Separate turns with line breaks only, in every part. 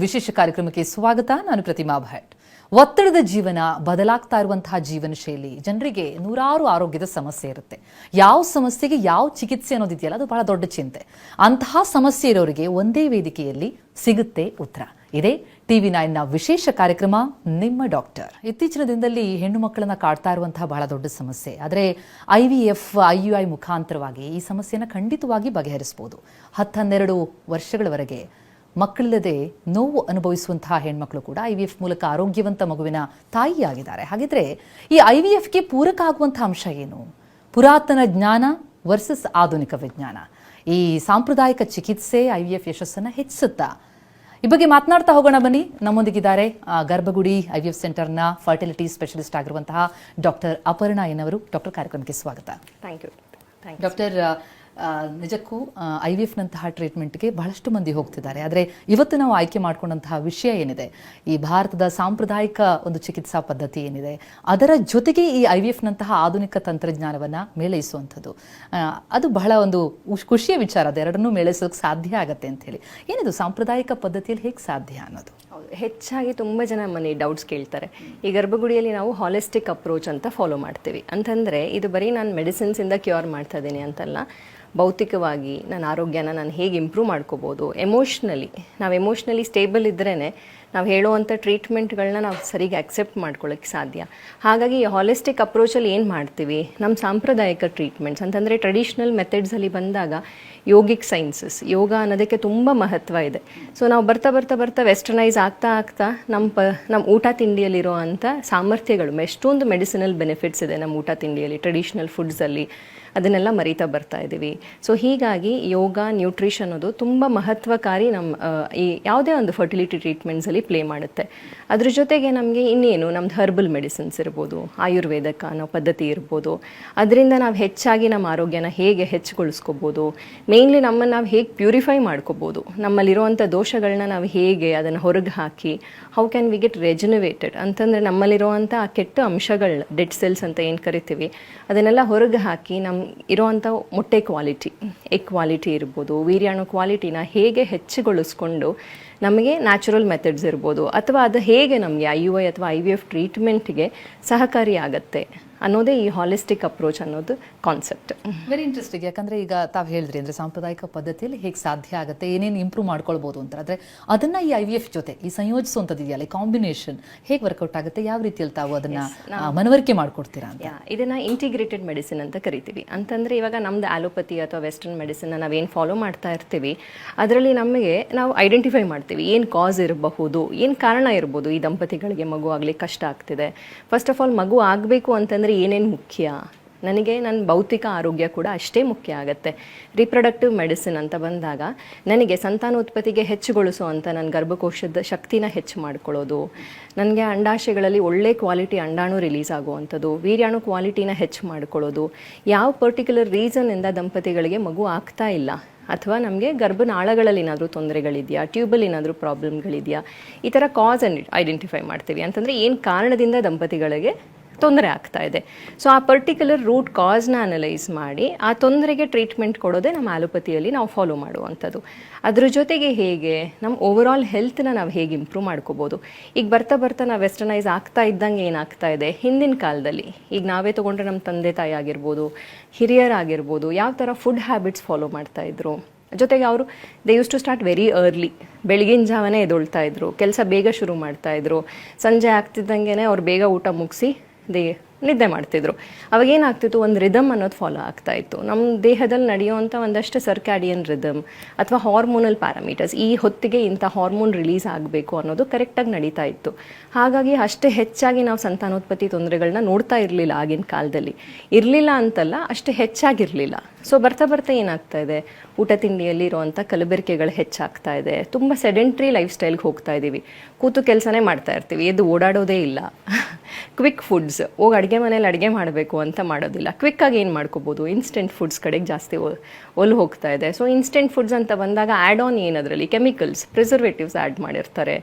ವಿಶೇಷ ಕಾರ್ಯಕ್ರಮಕ್ಕೆ ಸ್ವಾಗತ. ನಾನು ಪ್ರತಿಮಾ ಭಟ್. ಒತ್ತಡದ ಜೀವನ ಬದಲಾಗ್ತಾ ಇರುವಂತಹ ಜೀವನ ಶೈಲಿ ಜನರಿಗೆ ನೂರಾರು ಆರೋಗ್ಯದ ಸಮಸ್ಯೆ ಇರುತ್ತೆ. ಯಾವ ಸಮಸ್ಯೆಗೆ ಯಾವ ಚಿಕಿತ್ಸೆ ಅನ್ನೋದಿದೆಯಲ್ಲ, ಅದು ಬಹಳ ದೊಡ್ಡ ಚಿಂತೆ. ಅಂತಹ ಸಮಸ್ಯೆ ಇರೋರಿಗೆ ಒಂದೇ ವೇದಿಕೆಯಲ್ಲಿ ಸಿಗುತ್ತೆ ಉತ್ತರ. ಇದೇ ಟಿವಿ ನೈನ್ನ ವಿಶೇಷ ಕಾರ್ಯಕ್ರಮ ನಿಮ್ಮ ಡಾಕ್ಟರ್. ಇತ್ತೀಚಿನ ದಿನದಲ್ಲಿ ಹೆಣ್ಣು ಮಕ್ಕಳನ್ನ ಕಾಡ್ತಾ ಇರುವಂತಹ ಬಹಳ ದೊಡ್ಡ ಸಮಸ್ಯೆ. ಆದರೆ I V F I U I ಮುಖಾಂತರವಾಗಿ ಈ ಸಮಸ್ಯೆನ ಖಂಡಿತವಾಗಿ ಬಗೆಹರಿಸಬಹುದು ಹತ್ತು ಹನ್ನೆರಡು ವರ್ಷಗಳವರೆಗೆ ಮಕ್ಕಳಿಲ್ಲದೆ ನೋವು ಅನುಭವಿಸುವಂತಹ ಹೆಣ್ಮಕ್ಳು ಕೂಡ ಐ ವಿ ಎಫ್ ಮೂಲಕ ಆರೋಗ್ಯವಂತ ಮಗುವಿನ ತಾಯಿಯಾಗಿದ್ದಾರೆ. ಹಾಗಿದ್ರೆ ಈ ಐ ವಿ ಎಫ್ಗೆ ಪೂರಕ ಆಗುವಂತಹ ಅಂಶ ಏನು? ಪುರಾತನ ಜ್ಞಾನ ವರ್ಸಸ್ ಆಧುನಿಕ ವಿಜ್ಞಾನ. ಈ ಸಾಂಪ್ರದಾಯಿಕ ಚಿಕಿತ್ಸೆ ಐ ವಿ ಎಫ್ ಯಶಸ್ಸನ್ನು ಹೆಚ್ಚಿಸುತ್ತಾ ಈ ಬಗ್ಗೆ ಮಾತನಾಡ್ತಾ ಹೋಗೋಣ ಬನ್ನಿ. ನಮ್ಮೊಂದಿಗಿದ್ದಾರೆ ಗರ್ಭಗುಡಿ ಐ ವಿ ಎಫ್ ಸೆಂಟರ್ನ ಫರ್ಟಿಲಿಟಿ ಸ್ಪೆಷಲಿಸ್ಟ್ ಆಗಿರುವಂತಹ ಡಾಕ್ಟರ್ ಅಪರ್ಣಾ ಎನ್ನವರು ಡಾಕ್ಟರ್ ಕಾರ್ಯಕ್ರಮಕ್ಕೆ ಸ್ವಾಗತ.
ಥ್ಯಾಂಕ್ ಯು
ಡಾಕ್ಟರ್ ನಿಜಕ್ಕೂ ಐ ವಿ ಎಫ್ನಂತಹ ಟ್ರೀಟ್ಮೆಂಟ್ಗೆ ಬಹಳಷ್ಟು ಮಂದಿ ಹೋಗ್ತಿದ್ದಾರೆ. ಆದರೆ ಇವತ್ತು ನಾವು ಆಯ್ಕೆ ಮಾಡಿಕೊಂಡಂತಹ ವಿಷಯ ಏನಿದೆ? ಈ ಭಾರತದ ಸಾಂಪ್ರದಾಯಿಕ ಒಂದು ಚಿಕಿತ್ಸಾ ಪದ್ಧತಿ ಏನಿದೆ? ಅದರ ಜೊತೆಗೆ ಈ ಐ ವಿ ಎಫ್ನಂತಹ ಆಧುನಿಕ ತಂತ್ರಜ್ಞಾನವನ್ನು ಮೇಳೈಸುವಂಥದ್ದು. ಅದು ಬಹಳ ಒಂದು ಖುಷಿಯ ವಿಚಾರ. ಅದೆರಡನ್ನೂ ಮೇಳೈಸೋಕೆ ಸಾಧ್ಯ ಆಗತ್ತೆ ಅಂತ ಹೇಳಿ. ಏನಿದು ಸಾಂಪ್ರದಾಯಿಕ ಪದ್ಧತಿಯಲ್ಲಿ ಹೇಗೆ ಸಾಧ್ಯ ಅನ್ನೋದು?
ಹೆಚ್ಚಾಗಿ ತುಂಬ ಜನ ಮನೆ ಡೌಟ್ಸ್ ಕೇಳ್ತಾರೆ. ಈ ಗರ್ಭಗುಡಿಯಲ್ಲಿ ನಾವು ಹಾಲಿಸ್ಟಿಕ್ ಅಪ್ರೋಚ್ ಅಂತ ಫಾಲೋ ಮಾಡ್ತೀವಿ. ಅಂತಂದರೆ, ಇದು ಬರೀ ನಾನು ಮೆಡಿಸಿನ್ಸಿಂದ ಕ್ಯೂರ್ ಮಾಡ್ತಾ ಇದ್ದೀನಿ ಅಂತಲ್ಲ. ಭೌತಿಕವಾಗಿ ನನ್ನ ಆರೋಗ್ಯನ ನಾನು ಹೇಗೆ ಇಂಪ್ರೂವ್ ಮಾಡ್ಕೋಬೋದು? ಎಮೋಷ್ನಲಿ ನಾವು ಎಮೋಷ್ನಲಿ ಸ್ಟೇಬಲ್ ಇದ್ರೇ ನಾವು ಹೇಳುವಂಥ ಟ್ರೀಟ್ಮೆಂಟ್ಗಳನ್ನ ನಾವು ಸರಿಗೆ ಅಕ್ಸೆಪ್ಟ್ ಮಾಡ್ಕೊಳ್ಳೋಕ್ಕೆ ಸಾಧ್ಯ. ಹಾಗಾಗಿ ಹಾಲಿಸ್ಟಿಕ್ ಅಪ್ರೋಚಲ್ಲಿ ಏನು ಮಾಡ್ತೀವಿ? ನಮ್ಮ ಸಾಂಪ್ರದಾಯಿಕ ಟ್ರೀಟ್ಮೆಂಟ್ಸ್ ಅಂತಂದರೆ ಟ್ರೆಡಿಷ್ನಲ್ ಮೆಥಡ್ಸಲ್ಲಿ ಬಂದಾಗ ಯೋಗಿಕ್ ಸೈನ್ಸಸ್ ಯೋಗ ಅನ್ನೋದಕ್ಕೆ ತುಂಬ ಮಹತ್ವ ಇದೆ. ಸೊ ನಾವು ಬರ್ತಾ ಬರ್ತಾ ಬರ್ತಾ ವೆಸ್ಟರ್ನೈಸ್ ಆಗ್ತಾ ಆಗ್ತಾ ನಮ್ಮ ಪ ನಮ್ಮ ಊಟ ತಿಂಡಿಯಲ್ಲಿರೋ ಅಂಥ ಸಾಮರ್ಥ್ಯಗಳು, ಎಷ್ಟೊಂದು ಮೆಡಿಸಿನಲ್ ಬೆನಿಫಿಟ್ಸ್ ಇದೆ ನಮ್ಮ ಊಟ ತಿಂಡಿಯಲ್ಲಿ ಟ್ರೆಡಿಷ್ನಲ್ ಫುಡ್ಸಲ್ಲಿ ಅದನ್ನೆಲ್ಲ ಮರಿತಾ ಬರ್ತಾ ಇದ್ದೀವಿ. ಸೊ ಹೀಗಾಗಿ ಯೋಗ ನ್ಯೂಟ್ರಿಷನ್ ಅನ್ನೋದು ತುಂಬ ಮಹತ್ವಕಾರಿ ನಮ್ಮ ಈ ಯಾವುದೇ ಒಂದು ಫರ್ಟಿಲಿಟಿ ಟ್ರೀಟ್ಮೆಂಟ್ಸಲ್ಲಿ ಪ್ಲೇ ಮಾಡುತ್ತೆ. ಅದ್ರ ಜೊತೆಗೆ ನಮಗೆ ಇನ್ನೇನು, ನಮ್ದು ಹರ್ಬಲ್ ಮೆಡಿಸಿನ್ಸ್ ಇರ್ಬೋದು, ಆಯುರ್ವೇದಕ ಅನ್ನೋ ಪದ್ಧತಿ ಇರ್ಬೋದು. ಅದರಿಂದ ನಾವು ಹೆಚ್ಚಾಗಿ ನಮ್ಮ ಆರೋಗ್ಯನ ಹೇಗೆ ಹೆಚ್ಚುಗೊಳಿಸ್ಕೋಬೋದು ಮೇನ್ಲಿ ನಮ್ಮನ್ನು ನಾವು ಹೇಗೆ ಪ್ಯೂರಿಫೈ ಮಾಡ್ಕೋಬೋದು ನಮ್ಮಲ್ಲಿರುವಂಥ ದೋಷಗಳನ್ನ ನಾವು ಹೇಗೆ ಅದನ್ನು ಹೊರಗೆ ಹಾಕಿ how can we get rejuvenated ಅಂತಂದರೆ ನಮ್ಮಲ್ಲಿರುವಂಥ ಆ ಕೆಟ್ಟ ಅಂಶಗಳು ಡೆಡ್ ಸೆಲ್ಸ್ ಅಂತ ಏನು ಕರಿತೀವಿ, ಅದನ್ನೆಲ್ಲ ಹೊರಗೆ ಹಾಕಿ ನಮ್ಮ ಇರುವಂಥ ಮೊಟ್ಟೆ ಕ್ವಾಲಿಟಿ ಎಗ್ ಕ್ವಾಲಿಟಿ ಇರ್ಬೋದು, ವೀರ್ಯಾಣು ಕ್ವಾಲಿಟಿನ ಹೇಗೆ ಹೆಚ್ಚುಗೊಳಿಸ್ಕೊಂಡು ನಮಗೆ ನ್ಯಾಚುರಲ್ ಮೆಥಡ್ಸ್ ಇರ್ಬೋದು, ಅಥವಾ ಅದು ಹೇಗೆ ನಮಗೆ ಐ ಯು ಐ ಅಥವಾ ಐ ವಿ ಎಫ್ ಟ್ರೀಟ್ಮೆಂಟ್ಗೆ ಸಹಕಾರಿಯಾಗತ್ತೆ. ಅನ್ನೋದೇ ಈ ಹಾಲಿಸ್ಟಿಕ್ ಅಪ್ರೋಚ್ ಅನ್ನೋದು ಕಾನ್ಸೆಪ್ಟ್
ವೆರಿ ಇಂಟ್ರೆಸ್ಟಿಂಗ್ ಯಾಕಂದ್ರೆ ಈಗ ತಾವು ಹೇಳಿದ್ರಿ ಅಂದ್ರೆ ಸಾಂಪ್ರದಾಯಿಕ ಪದ್ಧತಿಯಲ್ಲಿ ಹೇಗೆ ಸಾಧ್ಯ ಆಗುತ್ತೆ ಏನೇನು ಇಂಪ್ರೂವ್ ಮಾಡ್ಕೊಳ್ಬಹುದು ಅಂತ. ಆದ್ರೆ ಅದನ್ನ ಈ ಐ ವಿ ಎಫ್ ಜೊತೆ ಈ ಸಂಯೋಜಿಸುವಂಥದ್ದು ಇದೆಯಲ್ಲ ಕಾಂಬಿನೇಷನ್ ಹೇಗೆ ವರ್ಕೌಟ್ ಆಗುತ್ತೆ ಯಾವ ರೀತಿಯಲ್ಲಿ ತಾವು ಅದನ್ನ ಮನವರಿಕೆ ಮಾಡ್ಕೊಡ್ತೀರಾ ಅಂತ?
ಇದನ್ನ ಇಂಟಿಗ್ರೇಟೆಡ್ ಮೆಡಿಸಿನ್ ಅಂತ ಕರಿತೀವಿ. ಅಂತಂದ್ರೆ ಇವಾಗ ನಮ್ದು ಆಲೋಪತಿ ಅಥವಾ ವೆಸ್ಟರ್ನ್ ಮೆಡಿಸಿನ್ ನಾವೇನು ಫಾಲೋ ಮಾಡ್ತಾ ಇರ್ತೀವಿ ಅದರಲ್ಲಿ ನಮಗೆ ನಾವು ಐಡೆಂಟಿಫೈ ಮಾಡ್ತೀವಿ ಏನು ಕಾಸ್ ಇರಬಹುದು ಏನು ಕಾರಣ ಇರ್ಬೋದು ಈ ದಂಪತಿಗಳಿಗೆ ಮಗು ಆಗಲಿ ಕಷ್ಟ ಆಗ್ತಿದೆ. ಫಸ್ಟ್ ಆಫ್ ಆಲ್ ಮಗು ಆಗಬೇಕು ಅಂತಂದ್ರೆ ಏನೇನು ಮುಖ್ಯ? ನನಗೆ ನನ್ನ ಭೌತಿಕ ಆರೋಗ್ಯ ಕೂಡ ಅಷ್ಟೇ ಮುಖ್ಯ ಆಗುತ್ತೆ. ರಿಪ್ರೊಡಕ್ಟಿವ್ ಮೆಡಿಸಿನ್ ಅಂತ ಬಂದಾಗ ನನಗೆ ಸಂತಾನೋತ್ಪತ್ತಿಗೆ ಹೆಚ್ಚುಗೊಳಿಸುವಂಥ ನನ್ನ ಗರ್ಭಕೋಶದ ಶಕ್ತಿನ ಹೆಚ್ಚು ಮಾಡ್ಕೊಳ್ಳೋದು. ನನಗೆ ಅಂಡಾಶಯಗಳಲ್ಲಿ ಒಳ್ಳೆ ಕ್ವಾಲಿಟಿ ಅಂಡಾಣು ರಿಲೀಸ್ ಆಗುವಂಥದ್ದು, ವೀರ್ಯಾಣು ಕ್ವಾಲಿಟಿನ ಹೆಚ್ಚು ಮಾಡ್ಕೊಳ್ಳೋದು. ಯಾವ ಪರ್ಟಿಕ್ಯುಲರ್ ರೀಸನ್ನಿಂದ ದಂಪತಿಗಳಿಗೆ ಮಗು ಆಗ್ತಾ ಇಲ್ಲ? ಅಥವಾ ನಮಗೆ ಗರ್ಭನಾಳಗಳಲ್ಲಿ ಏನಾದರೂ ತೊಂದರೆಗಳಿದೆಯಾ? ಟ್ಯೂಬಲ್ ಏನಾದರೂ ಪ್ರಾಬ್ಲಮ್ಗಳಿದೆಯಾ ಈ ಥರ ಕಾಸ್ ಐಡೆಂಟಿಫೈ ಮಾಡ್ತೀವಿ. ಅಂತಂದರೆ ಏನು ಕಾರಣದಿಂದ ದಂಪತಿಗಳಿಗೆ ತೊಂದರೆ ಆಗ್ತಾ ಇದೆ. ಸೊ ಆ ಪರ್ಟಿಕ್ಯುಲರ್ ರೂಟ್ ಕಾಸ್ನ ಅನಲೈಸ್ ಮಾಡಿ, ಆ ತೊಂದರೆಗೆ ಟ್ರೀಟ್ಮೆಂಟ್ ಕೊಡೋದೇ ನಮ್ಮ ಆಲೋಪತಿಯಲ್ಲಿ ನಾವು ಫಾಲೋ ಮಾಡುವಂಥದ್ದು. ಅದ್ರ ಜೊತೆಗೆ ಹೇಗೆ ನಮ್ಮ ಓವರ್ ಆಲ್ ಹೆಲ್ತ್ನ ನಾವು ಹೇಗೆ ಇಂಪ್ರೂವ್ ಮಾಡ್ಕೋಬೋದು. ಈಗ ಬರ್ತಾ ಬರ್ತಾ ನಾವು ವೆಸ್ಟರ್ನೈಸ್ ಆಗ್ತಾ ಇದ್ದಂಗೆ ಏನಾಗ್ತಾ ಇದೆ? ಹಿಂದಿನ ಕಾಲದಲ್ಲಿ, ಈಗ ನಾವೇ ತೊಗೊಂಡ್ರೆ ನಮ್ಮ ತಂದೆ ತಾಯಿ ಆಗಿರ್ಬೋದು ಹಿರಿಯರಾಗಿರ್ಬೋದು ಯಾವ ಥರ ಫುಡ್ ಹ್ಯಾಬಿಟ್ಸ್ ಫಾಲೋ ಮಾಡ್ತಾ ಇದ್ರು? ಜೊತೆಗೆ ಅವರು they use to start very early ಬೆಳಗಿನ ಜಾವನೇ ಎದೊಳ್ತಾ ಇದ್ರು. ಕೆಲಸ ಬೇಗ ಶುರು ಮಾಡ್ತಾ ಇದ್ರು. ಸಂಜೆ ಆಗ್ತಿದ್ದಂಗೆ ಅವ್ರು ಬೇಗ ಊಟ ಮುಗಿಸಿ ದೇ ನಿದ್ದೆ ಮಾಡ್ತಿದ್ರು. ಅವಾಗ ಏನಾಗ್ತಿತ್ತು? ಒಂದು ರಿದಮ್ ಅನ್ನೋದು ಫಾಲೋ ಆಗ್ತಾ ಇತ್ತು. ನಮ್ಮ ದೇಹದಲ್ಲಿ ನಡೆಯುವಂಥ ಒಂದಷ್ಟು ಸರ್ಕ್ಯಾಡಿಯನ್ ರಿದಮ್ ಅಥವಾ ಹಾರ್ಮೋನಲ್ ಪ್ಯಾರಾಮೀಟರ್ಸ್ ಈ ಹೊತ್ತಿಗೆ ಇಂಥ ಹಾರ್ಮೋನ್ ರಿಲೀಸ್ ಆಗಬೇಕು ಅನ್ನೋದು ಕರೆಕ್ಟಾಗಿ ನಡೀತಾ ಇತ್ತು. ಹಾಗಾಗಿ ಅಷ್ಟೇ ಹೆಚ್ಚಾಗಿ ನಾವು ಸಂತಾನೋತ್ಪತ್ತಿ ತೊಂದರೆಗಳನ್ನ ನೋಡ್ತಾ ಇರಲಿಲ್ಲ ಆಗಿನ ಕಾಲದಲ್ಲಿ. ಇರಲಿಲ್ಲ ಅಂತಲ್ಲ, ಅಷ್ಟೇ ಹೆಚ್ಚಾಗಿರಲಿಲ್ಲ. ಸೊ ಬರ್ತಾ ಬರ್ತಾ ಏನಾಗ್ತಾ ಇದೆ? ಊಟ ತಿಂಡಿಯಲ್ಲಿ ಇರುವಂಥ ಕಲಬೆರಕೆಗಳು ಹೆಚ್ಚಾಗ್ತಾ ಇದೆ. ತುಂಬ ಸೆಡೆಂಟ್ರಿ ಲೈಫ್ ಸ್ಟೈಲ್ಗೆ ಹೋಗ್ತಾ ಇದ್ದೀವಿ ಕೂತು ಕೆಲಸನೇ ಮಾಡ್ತಾ ಇರ್ತೀವಿ. ಎದ್ದು ಓಡಾಡೋದೇ ಇಲ್ಲ. ಕ್ವಿಕ್ ಫುಡ್ಸ್ ಹೋಗಿ ಅಡುಗೆ ಮನೇಲಿ ಅಡುಗೆ ಮಾಡಬೇಕು ಅಂತ ಮಾಡೋದಿಲ್ಲ. ಕ್ವಿಕ್ಕಾಗಿ ಏನು ಮಾಡ್ಕೋಬೋದು? ಇನ್ಸ್ಟೆಂಟ್ ಫುಡ್ಸ್ ಕಡೆಗೆ ಜಾಸ್ತಿ ಒಲ್ ಹೋಗ್ತಾ ಇದೆ. ಸೊ ಇನ್ಸ್ಟೆಂಟ್ ಫುಡ್ಸ್ ಅಂತ ಬಂದಾಗ ಆ್ಯಡ್ ಆನ್ ಏನದರಲ್ಲಿ? ಕೆಮಿಕಲ್ಸ್ ಪ್ರಿಸರ್ವೇಟಿವ್ಸ್ ಆ್ಯಡ್ ಮಾಡಿರ್ತಾರೆ.